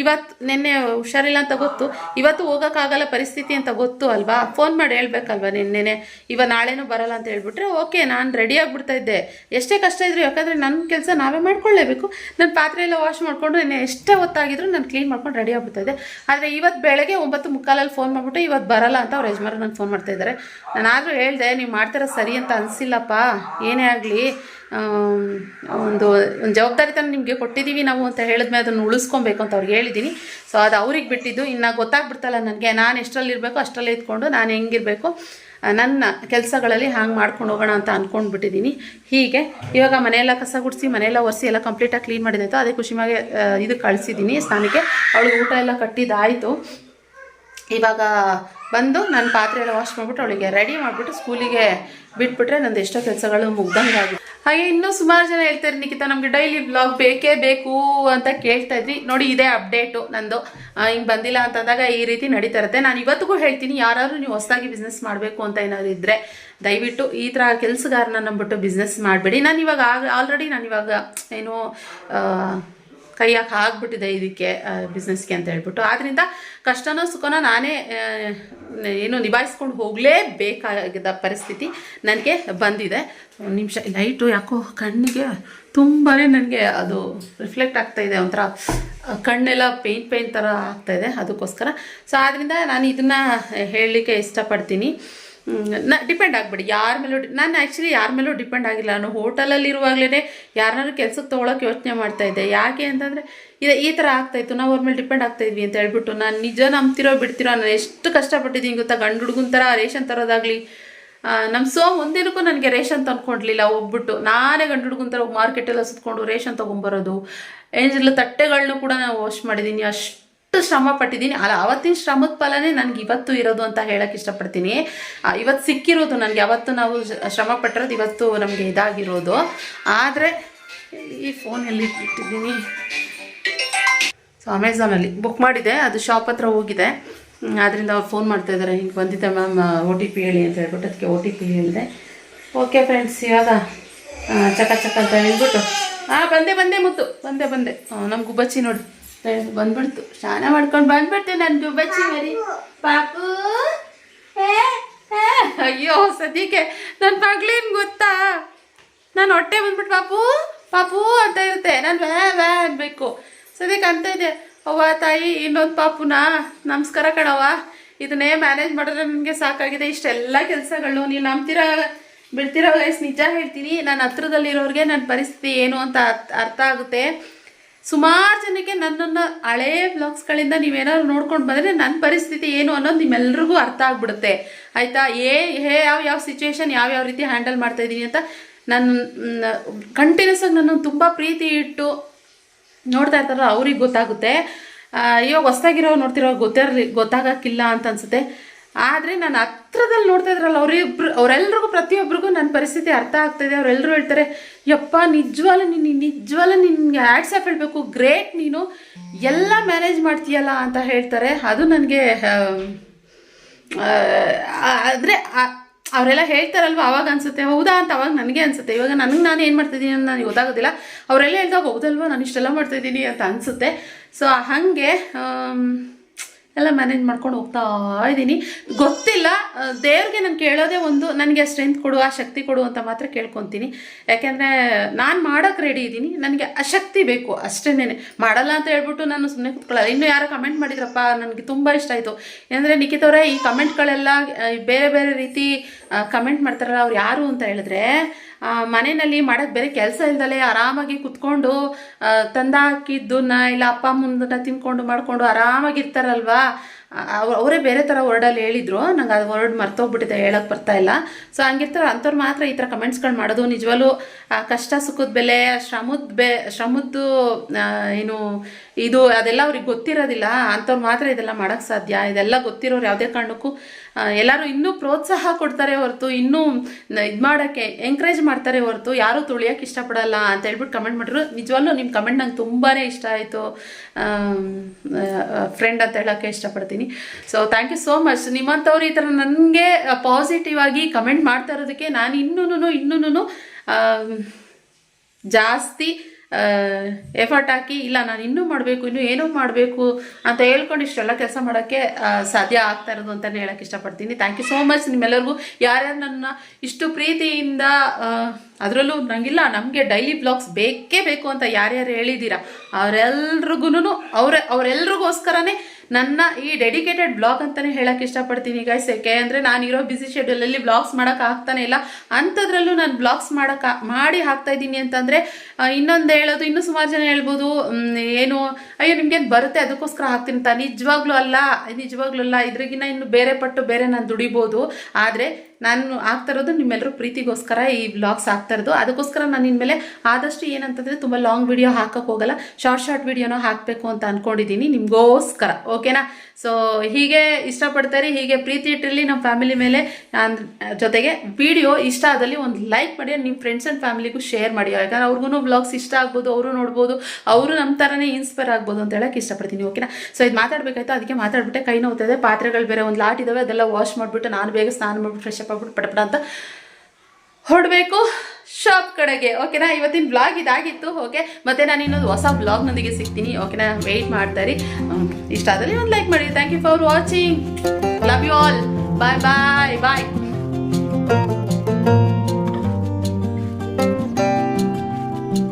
ಇವತ್ತು ನಿನ್ನೆ ಹುಷಾರಿಲ್ಲ ಅಂತ ಗೊತ್ತು. ಇವತ್ತು ಹೋಗೋಕ್ಕಾಗಲ್ಲ ಪರಿಸ್ಥಿತಿ ಅಂತ ಗೊತ್ತು ಅಲ್ವಾ? ಫೋನ್ ಮಾಡಿ ಹೇಳ್ಬೇಕಲ್ವಾ ನಿನ್ನೆನೆ? ಇವ ನಾಳೆನೂ ಬರಲ್ಲ ಅಂತ ಹೇಳ್ಬಿಟ್ರೆ ಓಕೆ ನಾನು ರೆಡಿ ಆಗಿಬಿಡ್ತಾ ಇದ್ದೆ. ಎಷ್ಟೇ ಕಷ್ಟ ಇದ್ರು, ಯಾಕಂದರೆ ನನ್ನ ಕೆಲಸ ನಾವೇ ಮಾಡ್ಕೊಳ್ಳೇಬೇಕು ನನ್ನ ಪಾತ್ರೆ ಎಲ್ಲ ವಾಶ್ ಮಾಡಿಕೊಂಡು ನಿನ್ನೆ ಎಷ್ಟೇ ಹೊತ್ತಾಗಿದ್ರು ನಾನು ಕ್ಲೀನ್ ಮಾಡ್ಕೊಂಡು ರೆಡಿ ಆಗ್ಬಿಡ್ತಾ ಇದ್ದೆ. ಆದರೆ ಇವತ್ತು ಬೆಳಗ್ಗೆ ಒಂಬತ್ತು ಮುಕ್ಕಾಲಲ್ಲಿ ಫೋನ್ ಮಾಡಿಬಿಟ್ಟು ಇವತ್ತು ಬರಲ್ಲ ಅಂತ ಅವ್ರ ಯಜಮಾನ ನನಗೆ ಫೋನ್ ಮಾಡ್ತಾ ಇದ್ದಾರೆ ನಾನಾದರೂ ಹೇಳಿದೆ, ನೀವು ಮಾಡ್ತಾರೋ ಸರಿ ಅಂತ ಅನಿಸಿಲ್ಲಪ್ಪ. ಏನೇ ಆಗಲಿ. ಒಂದು ಒಂದು ಜವಾಬ್ದಾರಿತನ ನಿಮಗೆ ಕೊಟ್ಟಿದ್ದೀವಿ ನಾವು ಅಂತ ಹೇಳಿದ್ಮೇಲೆ ಅದನ್ನು ಉಳಿಸ್ಕೊಬೇಕು ಅಂತ ಅವ್ರಿಗೆ ಹೇಳಿದ್ದೀನಿ. ಸೊ ಅದು ಅವ್ರಿಗೆ ಬಿಟ್ಟಿದ್ದು. ಇನ್ನು ಗೊತ್ತಾಗ್ಬಿಡ್ತಲ್ಲ ನನಗೆ. ನಾನು ಎಷ್ಟರಲ್ಲಿ ಇರಬೇಕು, ಅಷ್ಟರಲ್ಲಿ ಇದ್ಕೊಂಡು ನಾನು ಹೆಂಗಿರಬೇಕು ನನ್ನ ಕೆಲಸಗಳಲ್ಲಿ ಹಾಂಗೆ ಮಾಡ್ಕೊಂಡು ಹೋಗೋಣ ಅಂತ ಅಂದ್ಕೊಂಡ್ಬಿಟ್ಟಿದ್ದೀನಿ ಹೀಗೆ, ಇವಾಗ ಮನೆಯೆಲ್ಲ ಕಸ ಗುಡಿಸಿ, ಮನೆಯೆಲ್ಲ ಒರೆಸಿ, ಎಲ್ಲ ಕಂಪ್ಲೀಟಾಗಿ ಕ್ಲೀನ್ ಮಾಡಿದಾಯಿತು ಅದೇ ಖುಷಿಮಾಗೆ ಇದು ಕಳಿಸಿದ್ದೀನಿ ಸ್ಥಾನಕ್ಕೆ ಅವಳಿಗೆ ಊಟ ಎಲ್ಲ ಕಟ್ಟಿದ್ದಾಯಿತು ಇವಾಗ ಬಂದು ನಾನು ಪಾತ್ರೆ ಎಲ್ಲ ವಾಶ್ ಮಾಡಿಬಿಟ್ಟು ಅವಳಿಗೆ ರೆಡಿ ಮಾಡಿಬಿಟ್ಟು ಸ್ಕೂಲಿಗೆ ಬಿಟ್ಬಿಟ್ರೆ ನಂದು ಎಷ್ಟೋ ಕೆಲಸಗಳು ಮುಗ್ದಂಗಾಗಿ ಹಾಗೆ ಇನ್ನೂ ಸುಮಾರು ಜನ ಹೇಳ್ತಾರೆ ನಿಖಿತಾ, ನಮಗೆ ಡೈಲಿ ಬ್ಲಾಗ್ ಬೇಕೇ ಬೇಕು ಅಂತ ಕೇಳ್ತಾ ಇದ್ವಿ ನೋಡಿ, ಇದೇ ಅಪ್ಡೇಟು ನಂದು. ಹಿಂಗೆ ಬಂದಿಲ್ಲ ಅಂತಂದಾಗ ಈ ರೀತಿ ನಡೀತಾ ಇರುತ್ತೆ. ನಾನು ಇವತ್ತಿಗೂ ಹೇಳ್ತೀನಿ, ಯಾರಾದರೂ ನೀವು ಹೊಸದಾಗಿ ಬಿಸ್ನೆಸ್ ಮಾಡಬೇಕು ಅಂತ ಏನಾದ್ರು ಇದ್ದರೆ ದಯವಿಟ್ಟು ಈ ಥರ ಕೆಲಸಗಾರನ ನಂಬಿಟ್ಟು ಬಿಸ್ನೆಸ್ ಮಾಡಬೇಡಿ. ನಾನು ಇವಾಗ ಆಲ್ರೆಡಿ ನಾನು ಇವಾಗ ಏನು ಆ, ಆಗಿಬಿಟ್ಟಿದೆ ಇದಕ್ಕೆ ಬಿಸ್ನೆಸ್ಗೆ ಅಂತ ಹೇಳ್ಬಿಟ್ಟು. ಆದ್ರಿಂದ ಕಷ್ಟನೋ ಸುಖನೋ ನಾನೇ ಏನು ನಿಭಾಯಿಸ್ಕೊಂಡು ಹೋಗಲೇಬೇಕಾಗಿದ್ದ ಪರಿಸ್ಥಿತಿ ನನಗೆ ಬಂದಿದೆ. ನಿಮಿಷ ಲೈಟು ಯಾಕೋ ಕಣ್ಣಿಗೆ ತುಂಬಾ ನನಗೆ ಅದು ರಿಫ್ಲೆಕ್ಟ್ ಆಗ್ತಾ ಇದೆ ಒಂಥರ ಕಣ್ಣೆಲ್ಲ ಪೇಂಟ್ ಪೇಂಟ್ ಥರ ಆಗ್ತಾಯಿದೆ ಅದಕ್ಕೋಸ್ಕರ. ಸೊ ಆದ್ದರಿಂದ ನಾನು ಇದನ್ನು ಹೇಳಲಿಕ್ಕೆ ಇಷ್ಟಪಡ್ತೀನಿ. ನ ಡಿಪೆಂಡ್ ಆಗಬೇಡಿ. ಯಾರ ಮೇಲೂ ನಾನು ಆ್ಯಕ್ಚುಲಿ ಯಾರ ಮೇಲೂ ಡಿಪೆಂಡ್ ಆಗಿಲ್ಲ. ನಾನು ಹೋಟೆಲಲ್ಲಿರುವಾಗಲೇ ಯಾರನ್ನಾರು ಕೆಲ್ಸಕ್ಕೆ ತೊಗೊಳಕ್ಕೆ ಯೋಚನೆ ಮಾಡ್ತಾ ಇದ್ದೆ. ಯಾಕೆ ಅಂತಂದರೆ ಇದು ಈ ಥರ ಆಗ್ತಾಯಿತ್ತು ನಾವು ಅವ್ರ ಮೇಲೆ ಡಿಪೆಂಡ್ ಆಗ್ತಾಯಿದ್ವಿ ಅಂತ ಹೇಳ್ಬಿಟ್ಟು ನಾನು ನಿಜ ನಂಬ್ತಿರೋ ಬಿಡ್ತಿರೋ, ನಾನು ಎಷ್ಟು ಕಷ್ಟಪಟ್ಟಿದ್ದೀನಿ ಗೊತ್ತಾ? ಗಂಡು ಹುಡುಗನ ಥರ ರೇಷನ್ ತರೋದಾಗಲಿ ನಮ್ಮ ಸೋ ಒಂದಿನಕ್ಕೂ ನನಗೆ ರೇಷನ್ ತಂದ್ಕೊಡ್ಲಿಲ್ಲ, ಹೋಗ್ಬಿಟ್ಟು. ನಾನೇ ಗಂಡು ಹುಡುಗನ ಥರ ಮಾರ್ಕೆಟೆಲ್ಲ ಸುತ್ಕೊಂಡು ರೇಷನ್ ತೊಗೊಂಬರೋದು. ಏನಿಲ್ಲ ತಟ್ಟೆಗಳನ್ನೂ ಕೂಡ ನಾನು ವಾಶ್ ಮಾಡಿದ್ದೀನಿ ಅಷ್ಟು ಎಷ್ಟು ಶ್ರಮ ಪಟ್ಟಿದ್ದೀನಿ. ಅಲ್ಲ, ಅವತ್ತಿನ ಶ್ರಮದ ಫಲನೇ ನನಗೆ ಇವತ್ತು ಇರೋದು ಅಂತ ಹೇಳಕ್ಕೆ ಇಷ್ಟಪಡ್ತೀನಿ. ಇವತ್ತು ಸಿಕ್ಕಿರೋದು ನನಗೆ. ಅವತ್ತು ನಾವು ಶ್ರಮ ಪಟ್ಟಿರೋದು ಇವತ್ತು ನಮಗೆ ಇದಾಗಿರೋದು. ಆದರೆ, ಈ ಫೋನಲ್ಲಿ ಇಟ್ಟಿದ್ದೀನಿ. ಸೊ ಅಮೆಝಾನಲ್ಲಿ ಬುಕ್ ಮಾಡಿದೆ. ಅದು ಶಾಪ್ ಹತ್ರ ಹೋಗಿದೆ. ಆದ್ದರಿಂದ ಅವ್ರು ಫೋನ್ ಮಾಡ್ತಾ ಇದ್ದಾರೆ ಹಿಂಗೆ ಬಂದಿದ್ದೆ ಮ್ಯಾಮ್ ಒ ಟಿ ಪಿ ಹೇಳಿ ಅಂತ ಹೇಳ್ಬಿಟ್ಟು ಅದಕ್ಕೆ ಒ ಟಿ ಪಿ ಹೇಳಿದೆ. ಓಕೆ ಫ್ರೆಂಡ್ಸ್ ಇವಾಗ ಚಕ ಚಕ ಅಂತ ಹೇಳ್ಬಿಟ್ಟು. ಹಾಂ ಬಂದೆ ಬಂದೆ ಮುತ್ತು. ಬಂದೆ ಬಂದೆ. ನಮ್ಮ ಗುಬ್ಬಚ್ಚಿ ನೋಡಿ. ಬಂದ್ಬಿಡ್ತು. ಸ್ನಾನ ಮಾಡ್ಕೊಂಡು ಬಂದ್ಬಿಡ್ತು ನನ್ನ ದುಬಚ್ಚಿ ಮರಿ. ಪಾಪು. ಅಯ್ಯೋ, ಸದ್ಯಕ್ಕೆ ನನ್ನ ಮಗಳೇನು ಗೊತ್ತಾ? ನಾನು ಹೊಟ್ಟೆ ಬಂದ್ಬಿಟ್ಟು ಪಾಪು. ಪಾಪು ಅಂತ ಇರುತ್ತೆ. ನಾನು ವ್ಯಾ ವ್ಯಾ ಅನ್ಬೇಕು. ಸದ್ಯಕ್ಕೆ ಅಂತ ಇದೆ. ಅವ್ವ, ತಾಯಿ, ಇನ್ನೊಂದು ಪಾಪುನ ನಮಸ್ಕಾರ ಕಣವ್ವ. ಇದನ್ನೇ ಮ್ಯಾನೇಜ್ ಮಾಡಿದ್ರೆ ನನಗೆ ಸಾಕಾಗಿದೆ. ಇಷ್ಟೆಲ್ಲ ಕೆಲಸಗಳು. ನೀವು ನಂಬ್ತೀರ, ಬಿಡ್ತಿರೋ ವಯಸ್ಸು ನಿಜ ಹೇಳ್ತೀನಿ. ನನ್ನ ಹತ್ರದಲ್ಲಿರೋರಿಗೆ ನನ್ನ ಪರಿಸ್ಥಿತಿ ಏನು ಅಂತ ಅರ್ಥ ಆಗುತ್ತೆ. ಸುಮಾರು ಜನಕ್ಕೆ ನನ್ನನ್ನು ಹಳೇ ಬ್ಲಾಗ್ಸ್ಗಳಿಂದ ನೀವೇನಾದ್ರು ನೋಡ್ಕೊಂಡು ಬಂದರೆ ನನ್ನ ಪರಿಸ್ಥಿತಿ ಏನು ಅನ್ನೋದು ನಿಮ್ಮೆಲ್ರಿಗೂ ಅರ್ಥ ಆಗ್ಬಿಡುತ್ತೆ. ಆಯಿತಾ? ಏ, ಹೇ, ಯಾವ ಯಾವ ಸಿಚುವೇಶನ್ ಯಾವ ಯಾವ ರೀತಿ ಹ್ಯಾಂಡಲ್ ಮಾಡ್ತಾ ಇದ್ದೀನಿ ಅಂತ ನಾನು ಕಂಟಿನ್ಯೂಸ್ ಆಗಿ ನನ್ನ ತುಂಬ ಪ್ರೀತಿ ಇಟ್ಟು ನೋಡ್ತಾ ಇರ್ತಾರೋ ಅವ್ರಿಗೆ ಗೊತ್ತಾಗುತ್ತೆ. ಅಯ್ಯೋ ಹೊಸ್ದಾಗಿರೋ ನೋಡ್ತಿರೋ ಗೊತ್ತಿರ ಗೊತ್ತಾಗಕ್ಕಿಲ್ಲ ಅಂತ ಅನ್ಸುತ್ತೆ. ಆದರೆ ನಾನು ಹತ್ರದಲ್ಲಿ ನೋಡ್ತಾ ಇದ್ರಲ್ಲ, ಅವರಿಬ್ರು, ಅವರೆಲ್ರಿಗೂ ಪ್ರತಿಯೊಬ್ಬರಿಗೂ ನನ್ನ ಪರಿಸ್ಥಿತಿ ಅರ್ಥ ಆಗ್ತಾಯಿದೆ ಅವರೆಲ್ಲರೂ ಹೇಳ್ತಾರೆ, ಯಪ್ಪ, ನಿಜವಾಗ್ಲೂ ನೀನು ನಿಜವಾಗ್ಲೂ ನಿನ್ಗೆ ಆಫ್ ಹೇಳಬೇಕು. ಗ್ರೇಟ್ ನೀನು. ಎಲ್ಲ ಮ್ಯಾನೇಜ್ ಮಾಡ್ತೀಯಲ್ಲ ಅಂತ ಹೇಳ್ತಾರೆ. ಅದು ನನಗೆ ಆದರೆ ಅವರೆಲ್ಲ ಹೇಳ್ತಾರಲ್ವ, ಅವಾಗ ಅನ್ಸುತ್ತೆ. ಹೌದಾ ಅಂತ ಅವಾಗ ನನಗೆ ಅನ್ಸುತ್ತೆ. ಇವಾಗ ನನಗೆ ನಾನು ಏನು ಮಾಡ್ತಿದ್ದೀನಿ ಅಂತ ನನಗೆ ಗೊತ್ತಾಗೋದಿಲ್ಲ. ಅವರೆಲ್ಲ ಹೇಳ್ದಾಗ, ಹೌದಲ್ವ, ನಾನು ಇಷ್ಟೆಲ್ಲ ಮಾಡ್ತಾಯಿದ್ದೀನಿ ಅಂತ ಅನಿಸುತ್ತೆ. ಸೊ ಹಾಗೆ ಎಲ್ಲ ಮ್ಯಾನೇಜ್ ಮಾಡ್ಕೊಂಡು ಹೋಗ್ತಾ ಇದ್ದೀನಿ ಗೊತ್ತಿಲ್ಲ ದೇವ್ರಿಗೆ ನಾನು ಕೇಳೋದೇ ಒಂದು, ನನಗೆ ಸ್ಟ್ರೆಂತ್ ಕೊಡು, ಆ ಶಕ್ತಿ ಕೊಡು ಅಂತ ಮಾತ್ರ ಕೇಳ್ಕೊತೀನಿ. ಯಾಕೆಂದರೆ ನಾನು ಮಾಡೋಕ್ಕೆ ರೆಡಿ ಇದ್ದೀನಿ ನನಗೆ ಅಶಕ್ತಿ ಶಕ್ತಿ ಬೇಕು, ಅಷ್ಟೇನೆ. ಮಾಡಲ್ಲ ಅಂತ ಹೇಳ್ಬಿಟ್ಟು ನಾನು ಸುಮ್ಮನೆ ಕೂತ್ಕೊಳ್ಳಲ್ಲ. ಇನ್ನು ಯಾರೋ ಕಮೆಂಟ್ ಮಾಡಿದ್ರಪ್ಪ, ನನಗೆ ತುಂಬ ಇಷ್ಟ ಆಯಿತು. ಏನಂದರೆ ನಿಖಿತವ್ರೆ ಈ ಕಮೆಂಟ್ಗಳೆಲ್ಲ ಬೇರೆ ಬೇರೆ ರೀತಿ ಕಮೆಂಟ್ ಮಾಡ್ತಾರಲ್ಲ, ಅವ್ರು ಯಾರು ಅಂತ ಹೇಳಿದ್ರೆ ಮನೆಯಲ್ಲಿ ಮಾಡೋಕ್ಕೆ ಬೇರೆ ಕೆಲಸ ಇಲ್ದಲೆ ಆರಾಮಾಗಿ ಕುತ್ಕೊಂಡು ತಂದಾಕಿದ್ದನ್ನ ಇಲ್ಲ ಅಪ್ಪ ಮುಂದನ್ನ ತಿನ್ಕೊಂಡು ಮಾಡಿಕೊಂಡು ಆರಾಮಾಗಿರ್ತಾರಲ್ವಾ ಅವ್ರು, ಅವರೇ ಬೇರೆ ಥರ ವರ್ಡಲ್ಲಿ ಹೇಳಿದ್ರು. ನಂಗೆ ಅದು ವರ್ಡ್ ಮರ್ತೋಗ್ಬಿಟ್ಟಿದೆ ಹೇಳೋಕ್ಕೆ ಬರ್ತಾ ಇಲ್ಲ. ಸೊ ಹಂಗಿರ್ತಾರೆ, ಅಂಥವ್ರು ಮಾತ್ರ ಈ ಥರ ಕಮೆಂಟ್ಸ್ಗಳು ಮಾಡೋದು ನಿಜವಾಗ್ಲೂ ಕಷ್ಟ, ಸುಖದ ಬೆಲೆ, ಶ್ರಮದ ಬೆ, ಶ್ರಮದ್ದು ಏನು, ಇದು ಅದೆಲ್ಲ ಅವ್ರಿಗೆ ಗೊತ್ತಿರೋದಿಲ್ಲ. ಅಂಥವ್ರು ಮಾತ್ರ ಇದೆಲ್ಲ ಮಾಡೋಕ್ಕೆ ಸಾಧ್ಯ. ಇದೆಲ್ಲ ಗೊತ್ತಿರೋರು ಯಾವುದೇ ಕಾರಣಕ್ಕೂ ಎಲ್ಲರೂ ಇನ್ನೂ ಪ್ರೋತ್ಸಾಹ ಕೊಡ್ತಾರೆ ಹೊರತು, ಇನ್ನೂ ಇದು ಮಾಡೋಕ್ಕೆ ಎಂಕರೇಜ್ ಮಾಡ್ತಾರೆ ಹೊರತು, ಯಾರೂ ತುಳಿಯೋಕೆ ಇಷ್ಟಪಡಲ್ಲ ಅಂತ ಹೇಳ್ಬಿಟ್ಟು ಕಮೆಂಟ್ ಮಾಡಿದ್ರು. ನಿಜವಾಗ್ಲೂ ನಿಮ್ಮ ಕಮೆಂಟ್ ನಂಗೆ ತುಂಬಾ ಇಷ್ಟ ಆಯಿತು. ಫ್ರೆಂಡ್ ಅಂತ ಹೇಳೋಕ್ಕೆ ಇಷ್ಟಪಡ್ತೀನಿ. So thank you so much ನಿಮ್ಮಂಥವ್ರು ಈ ಥರ ನನಗೆ ಪಾಸಿಟಿವ್ ಆಗಿ ಕಮೆಂಟ್ ಮಾಡ್ತಾ ಇರೋದಕ್ಕೆ ನಾನು ಇನ್ನೂ ಇನ್ನೂ ಜಾಸ್ತಿ ಎಫರ್ಟ್ ಹಾಕಿ, ಇಲ್ಲ, ನಾನು ಇನ್ನೂ ಮಾಡಬೇಕು, ಇನ್ನೂ ಏನೂ ಮಾಡಬೇಕು ಅಂತ ಹೇಳ್ಕೊಂಡು ಇಷ್ಟೆಲ್ಲ ಕೆಲಸ ಮಾಡೋಕ್ಕೆ ಸಾಧ್ಯ ಆಗ್ತಾ ಇರೋದು ಅಂತಲೇ ಹೇಳೋಕ್ಕೆ ಇಷ್ಟಪಡ್ತೀನಿ. ಥ್ಯಾಂಕ್ ಯು ಸೋ ಮಚ್ ನಿಮ್ಮೆಲ್ಲರಿಗೂ. ಯಾರ್ಯಾರು ನನ್ನ ಇಷ್ಟು ಪ್ರೀತಿಯಿಂದ ಅದರಲ್ಲೂ ನನಗಿಲ್ಲ ನಮಗೆ ಡೈಲಿ ಬ್ಲಾಗ್ಸ್ ಬೇಕೇ ಬೇಕು ಅಂತ ಯಾರ್ಯಾರು ಹೇಳಿದ್ದೀರಾ ಅವರೆಲ್ರಿಗೂ ಅವರೇ, ಅವರೆಲ್ರಿಗೋಸ್ಕರನೇ ನನ್ನ ಈ ಡೆಡಿಕೇಟೆಡ್ ಬ್ಲಾಗ್ ಅಂತಲೇ ಹೇಳಕ್ ಇಷ್ಟಪಡ್ತೀನಿ ಗೈಸ್ ಯಾಕೆ ಅಂದರೆ ನಾನಿರೋ ಶೆಡ್ಯೂಲ್ ಶೆಡ್ಯೂಲಲ್ಲಿ ಬ್ಲಾಗ್ಸ್ ಮಾಡೋಕೆ ಆಗ್ತಾನೆ ಇಲ್ಲ. ಅಂಥದ್ರಲ್ಲೂ ನಾನು ಬ್ಲಾಗ್ಸ್ ಮಾಡೋಕೆ ಮಾಡಿ ಹಾಕ್ತಾ ಇದ್ದೀನಿ ಅಂತಂದರೆ ಇನ್ನೊಂದು ಹೇಳೋದು, ಇನ್ನೂ ಸುಮಾರು ಜನ ಹೇಳ್ಬೋದು ಏನು, ಅಯ್ಯೋ ನಿಮ್ಗೇನು ಬರುತ್ತೆ? ಅದಕ್ಕೋಸ್ಕರ ಹಾಕ್ತೀನಿ ಅಂತ. ನಿಜವಾಗ್ಲೂ ಅಲ್ಲ ನಿಜವಾಗ್ಲೂ ಅಲ್ಲ. ಇದ್ರಿಗಿನ್ನ ಇನ್ನು ಬೇರೆ ಪಟ್ಟು ಬೇರೆ ನಾನು ದುಡಿಬೋದು. ಆದರೆ ನಾನು ಆಗ್ತಾ ಇರೋದು ನಿಮ್ಮೆಲ್ಲರೂ ಪ್ರೀತಿಗೋಸ್ಕರ ಈ ವ್ಲಾಗ್ಸ್ ಆಗ್ತಾ ಇರೋದು. ಅದಕ್ಕೋಸ್ಕರ ನಾನು ಇನ್ಮೇಲೆ ಆದಷ್ಟು ಏನಂತಂದರೆ ತುಂಬ ಲಾಂಗ್ ವಿಡಿಯೋ ಹಾಕಕ್ಕೆ ಹೋಗಲ್ಲ. ಶಾರ್ಟ್ ಶಾರ್ಟ್ ವೀಡಿಯೋನೋ ಹಾಕಬೇಕು ಅಂತ ಅಂದ್ಕೊಂಡಿದ್ದೀನಿ ನಿಮಗೋಸ್ಕರ ಓಕೆನಾ ಸೊ ಹೀಗೆ ಇಷ್ಟಪಡ್ತಾರೆ ಹೀಗೆ ಪ್ರೀತಿ ಇಟ್ಟಿರಲಿ ನಮ್ಮ ಫ್ಯಾಮಿಲಿ ಮೇಲೆ. ನಾನು, ಜೊತೆಗೆ ವಿಡಿಯೋ ಇಷ್ಟ ಆದಲ್ಲಿ ಒಂದು ಲೈಕ್ ಮಾಡಿ ನಿಮ್ಮ ಫ್ರೆಂಡ್ಸ್ ಆ್ಯಂಡ್ ಫ್ಯಾಮಿಲಿಗೂ ಶೇರ್ ಮಾಡಿ. ಯಾಕಂದ್ರೆ ಅವ್ರಿಗೂ ವ್ಲಾಗ್ಸ್ ಇಷ್ಟ ಆಗ್ಬೋದು, ಅವರು ನೋಡ್ಬೋದು, ಅವರು ನಮ್ಮ ಥರನೇ ಇನ್ಸ್ಪೈರ್ ಆಗ್ಬೋದು ಅಂತ ಹೇಳಕ್ಕೆ ಇಷ್ಟಪಡ್ತೀನಿ ಓಕೆನಾ ಸೊ ಇದು ಮಾತಾಡಬೇಕಾಯ್ತು, ಅದಕ್ಕೆ ಮಾತಾಡ್ಬಿಟ್ಟೆ, ಕೈ ನೋವುತ್ತದೆ ಪಾತ್ರೆಗಳು ಬೇರೆ ಒಂದು ಲಾಟ್ ಇದಾವೆ, ಅದೆಲ್ಲ ವಾಶ್ ಮಾಡಿಬಿಟ್ಟು, ನಾನು ಬೇಗ ಸ್ನಾನ ಮಾಡಿಬಿಟ್ಟು ಫ್ರೆಶ್ ಪಟಪಟ ಅಂತ ಹೊರಡಬೇಕು ಶಾಪ್ ಕಡೆಗೆ ಓಕೆನಾ ಇವತ್ತಿನ ಬ್ಲಾಗ್ ಇದಾಗಿತ್ತು ಓಕೆ ಮತ್ತೆ ನಾನು ಇನ್ನೊಂದು ಹೊಸ ಬ್ಲಾಗ್ನೊಂದಿಗೆ ಸಿಗ್ತೀನಿ ಓಕೆನಾ ವೆಯ್ಟ್ ಮಾಡ್ತಾರೆ. ಇಷ್ಟ ಆದರೆ ಒಂದು ಲೈಕ್ ಮಾಡಿ. Thank you for watching love you all bye bye bye